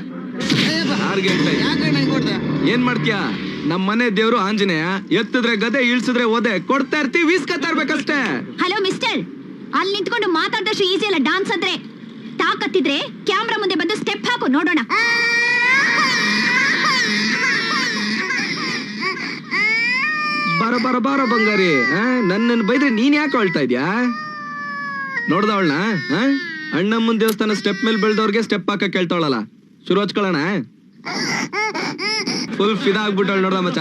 ಯಾಕೆ ನಂಗೆ ಏನ್ ಮಾಡ್ತೀಯಾ? ನಮ್ ಮನೆ ದೇವ್ರು ಆಂಜನೇಯ ಎತ್ತಿದ್ರೆ ಗದೆ ಇಳಿಸಿದ್ರೆ ಓದೆ ಕೊಡ್ತಾ ಇರ್ತೀವಿ ವೀಸ್ಕತ್ತಾ ಇರ್ಬೇಕಷ್ಟೇ ಹಲೋ ಮಿಸ್ಟರ್. ಅಲ್ಲಿ ನಿಂತ್ಕೊಂಡು ಮಾತಾಡಿದಷ್ಟು ಈಸಿ ಅಲ್ಲ ಡಾನ್ಸ್ ಅಂದ್ರೆ. ತಾಕತ್ತಿದ್ರೆ ಕ್ಯಾಮ್ರಾ ಮುಂದೆ ಬಂದು ಸ್ಟೆಪ್ ಹಾಕು ನೋಡೋಣ. ಬರ ಬರ ಬಾರ ಬಂಗಾರಿ ನನ್ನನ್ನು ಬೈದ್ರೆ ನೀನ್ ಯಾಕೆ ಅಳ್ತಾ ಇದ್ಯಾ? ನೋಡ್ದ ಅವಳನ್ನ ಅಣ್ಣಮ್ಮನ ದೇವಸ್ಥಾನ ಸ್ಟೆಪ್ ಮೇಲೆ ಬೆಳ್ದವ್ರಿಗೆ ಸ್ಟೆಪ್ ಹಾಕಕ್ ಕೇಳ್ತಾವಳಲ್ಲ ಶುರು ಹಚ್ಕೊಳ್ಳೋಣ. ಫುಲ್ ಫಿದಾ ನೋಡ ನೋಡ್ದ ಮಚ್ಚ?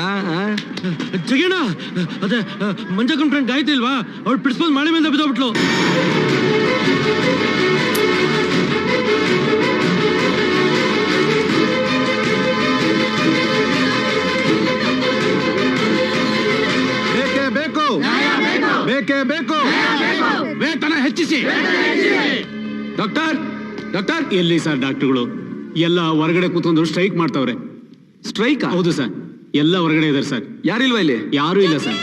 ಜಗಣ ಅದೇ ಮಂಜಕ್ಕನ್ ಫ್ರೆಂಡ್ ಗಾಯತ್ರಿ ಇಲ್ವಾ? ಅವಳು ಪ್ರಿನ್ಸಿಪಲ್ ಮಳೆ ಮೇಲೆ ಬಿದ್ದೋಗ್ಬಿಟ್ಲು. ಬೇಕೇ ಬೇಕು? ಬೇಕೇ ಬೇಕು? ವೇತನ ಹೆಚ್ಚಿಸಿ. Doctor doctor. ಎಲ್ಲಿ ಸರ್ ಡಾಕ್ಟರ್ಗಳು? ಎಲ್ಲ ಹೊರಗಡೆ ಕೂತ್ಕೊಂಡು ಸ್ಟ್ರೈಕ್ ಮಾಡ್ತಾವ್ರೆ. ಸ್ಟ್ರೈಕ್ ಹೌದು ಸರ್. ಎಲ್ಲ ಹೊರಗಡೆ ಇದಾರೆ ಸರ್. ಯಾರಿಲ್ವಾ ಇಲ್ಲಿ? ಯಾರು ಇಲ್ಲ ಸರ್.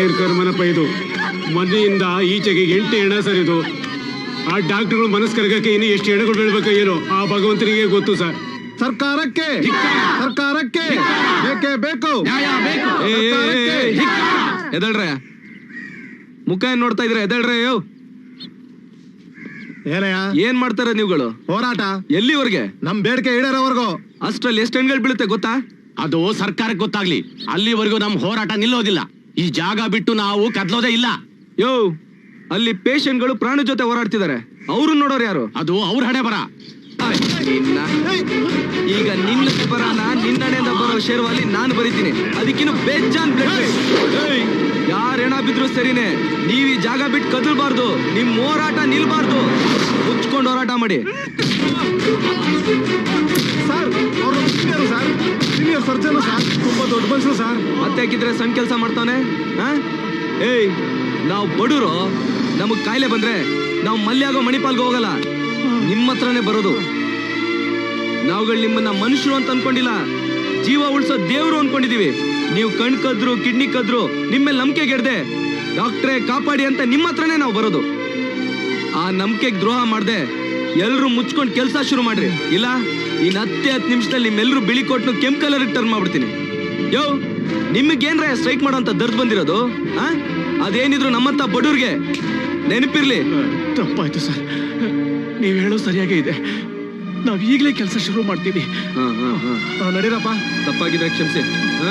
ಏನ್ ಕರ್ಮನಪ್ಪ ಇದು. ಮನೆಯಿಂದ ಈಚೆಗೆ ಎಂಟು ಹೆಣ ಸರ್ ಇದು. ಆ ಡಾಕ್ಟರ್ಗಳು ಮನಸ್ಸು ಕರಗಕ್ಕೆ ಇನ್ನು ಎಷ್ಟು ಹೆಣಗಳು ಬೀಳ್ಬೇಕು ಏನು ಆ ಭಗವಂತನಿಗೆ ಗೊತ್ತು ಸರ್. ಸರ್ಕಾರಕ್ಕೆ. ಸರ್ಕಾರಕ್ಕೆ. ಬೇಕೇ ಬೇಕು. ಏ, ಏ, ಏ, ಏ, ಎದಳ್ರೆ? ಮುಖ ಏನ್ ನೋಡ್ತಾ ಇದ್ರೆ ಎದಳ್ರೆ ಯೋ ಏನಯ್ಯ? ಏನ್ ಮಾಡ್ತಾರ ನೀವುಗಳು? ಹೋರಾಟ. ಎಲ್ಲಿವರೆಗೆ? ನಮ್ ಬೇಡಿಕೆ ಈಡೇರೋವರೆಗೂ. ಅಷ್ಟ್ರಲ್ಲಿ ಎಷ್ಟು ಹೆಣ್ಗಳು ಬೀಳುತ್ತೆ ಗೊತ್ತಾ? ಅದು ಸರ್ಕಾರಕ್ಕೆ ಗೊತ್ತಾಗ್ಲಿ. ಅಲ್ಲಿವರೆಗೂ ನಮ್ ಹೋರಾಟ ನಿಲ್ಲೋದಿಲ್ಲ. ಈ ಜಾಗ ಬಿಟ್ಟು ನಾವು ಕದ್ಲೋದೇ ಇಲ್ಲ. ಯೋ ಅಲ್ಲಿ ಪೇಷಂಟ್ಗಳು ಪ್ರಾಣ ಜೊತೆ ಹೋರಾಡ್ತಿದ್ದಾರೆ. ಅವ್ರು ನೋಡೋರು ಯಾರು? ಅದು ಅವ್ರ ಹಣೆ ಬರ ನಿನ್ನ ಈಗ ನಿನ್ನ ಬರಾನ ನಿನ್ನಣೆಯಿಂದ ಬರೋ ಶೇರ್ವಾಲಿ ನಾನು ಬರೀತೀನಿ. ಅದಕ್ಕಿನ್ನು ಬೇಜಾನ್ ಬ್ಲಡ್ ಯಾರು ಹೆಣ ಬಿದ್ರು ಸರಿನೇ ನೀವ್ ಈ ಜಾಗ ಬಿಟ್ಟು ಕದಲ್ಬಾರ್ದು ನಿಮ್ ಹೋರಾಟ ನಿಲ್ಬಾರ್ದು. ಹುಚ್ಕೊಂಡು ಹೋರಾಟ ಮಾಡಿ. ಸರ್ ಅವರು ಸರ್ ಸೀನಿಯರ್ ಸರ್ಜನ್ ಸರ್ ತುಂಬಾ ದೊಡ್ಡ ಮನುಷ್ಯರು ಸರ್ ಮತ್ತೆ ಹಾಕಿದ್ರೆ ಸಣ್ಣ ಕೆಲಸ ಮಾಡ್ತಾನೆ? ಏಯ್ ನಾವು ಬಡವರು ನಮಗ್ ಕಾಯಿಲೆ ಬಂದ್ರೆ ನಾವು ಮಲ್ಯಾಗೋ ಮಣಿಪಾಲ್ಗೆ ಹೋಗಲ್ಲ. ನಿಮ್ಮ ಹತ್ರನೇ ಬರೋದು. ನಾವುಗಳು ನಿಮ್ಮನ್ನ ಮನುಷ್ಯರು ಅಂತ ಅನ್ಕೊಂಡಿಲ್ಲ. ಜೀವ ಉಳಿಸೋ ದೇವರು ಅನ್ಕೊಂಡಿದೀವಿ. ನೀವು ಕಣ್ ಕದ್ರು, ಕಿಡ್ನಿ ಕದ್ರು ನಿಮ್ಮೇಲೆ ನಂಬಿಕೆ ಗೆಡ್ದೆ. ಡಾಕ್ಟ್ರೇ, ಕಾಪಾಡಿ ಅಂತ ನಿಮ್ಮ ಹತ್ರನೇ ನಾವು ಬರೋದು. ಆ ನಂಬಿಕೆಗೆ ದ್ರೋಹ ಮಾಡ್ದೆ ಎಲ್ಲರೂ ಮುಚ್ಕೊಂಡು ಕೆಲಸ ಶುರು ಮಾಡ್ರಿ. ಇಲ್ಲ ಇನ್ ಹತ್ತೆ ಹತ್ತು ನಿಮಿಷದಲ್ಲಿ ನಿಮ್ಮೆಲ್ಲರೂ ಬಿಳಿ ಕೊಟ್ಟು ಕೆಂಪು ಕಲರ್ ಟರ್ನ್ ಮಾಡ್ಬಿಡ್ತೀನಿ. ಯೋ, ನಿಮಗೇನ್ರ ಸ್ಟ್ರೈಕ್ ಮಾಡೋಂತ ದರ್ದ್ ಬಂದಿರೋದು? ಅದೇನಿದ್ರು ನಮ್ಮಂತ ಬಡವ್ರಿಗೆ ನೆನಪಿರ್ಲಿ. ತಪ್ಪಾಯ್ತು ಸರ್. ನೀವ್ ಹೇಳೋ ಸರಿಯಾಗೇ ಇದೆ. ನಾವ್ ಈಗಲೇ ಕೆಲಸ ಶುರು ಮಾಡ್ತೀವಿ. ಹಾ ಹಾ ಹಾ. ಆ, ನಡೀರಪ್ಪ. ತಪ್ಪಾಗಿದೆ ಕ್ಷಮಿಸಿ. ಹಾ?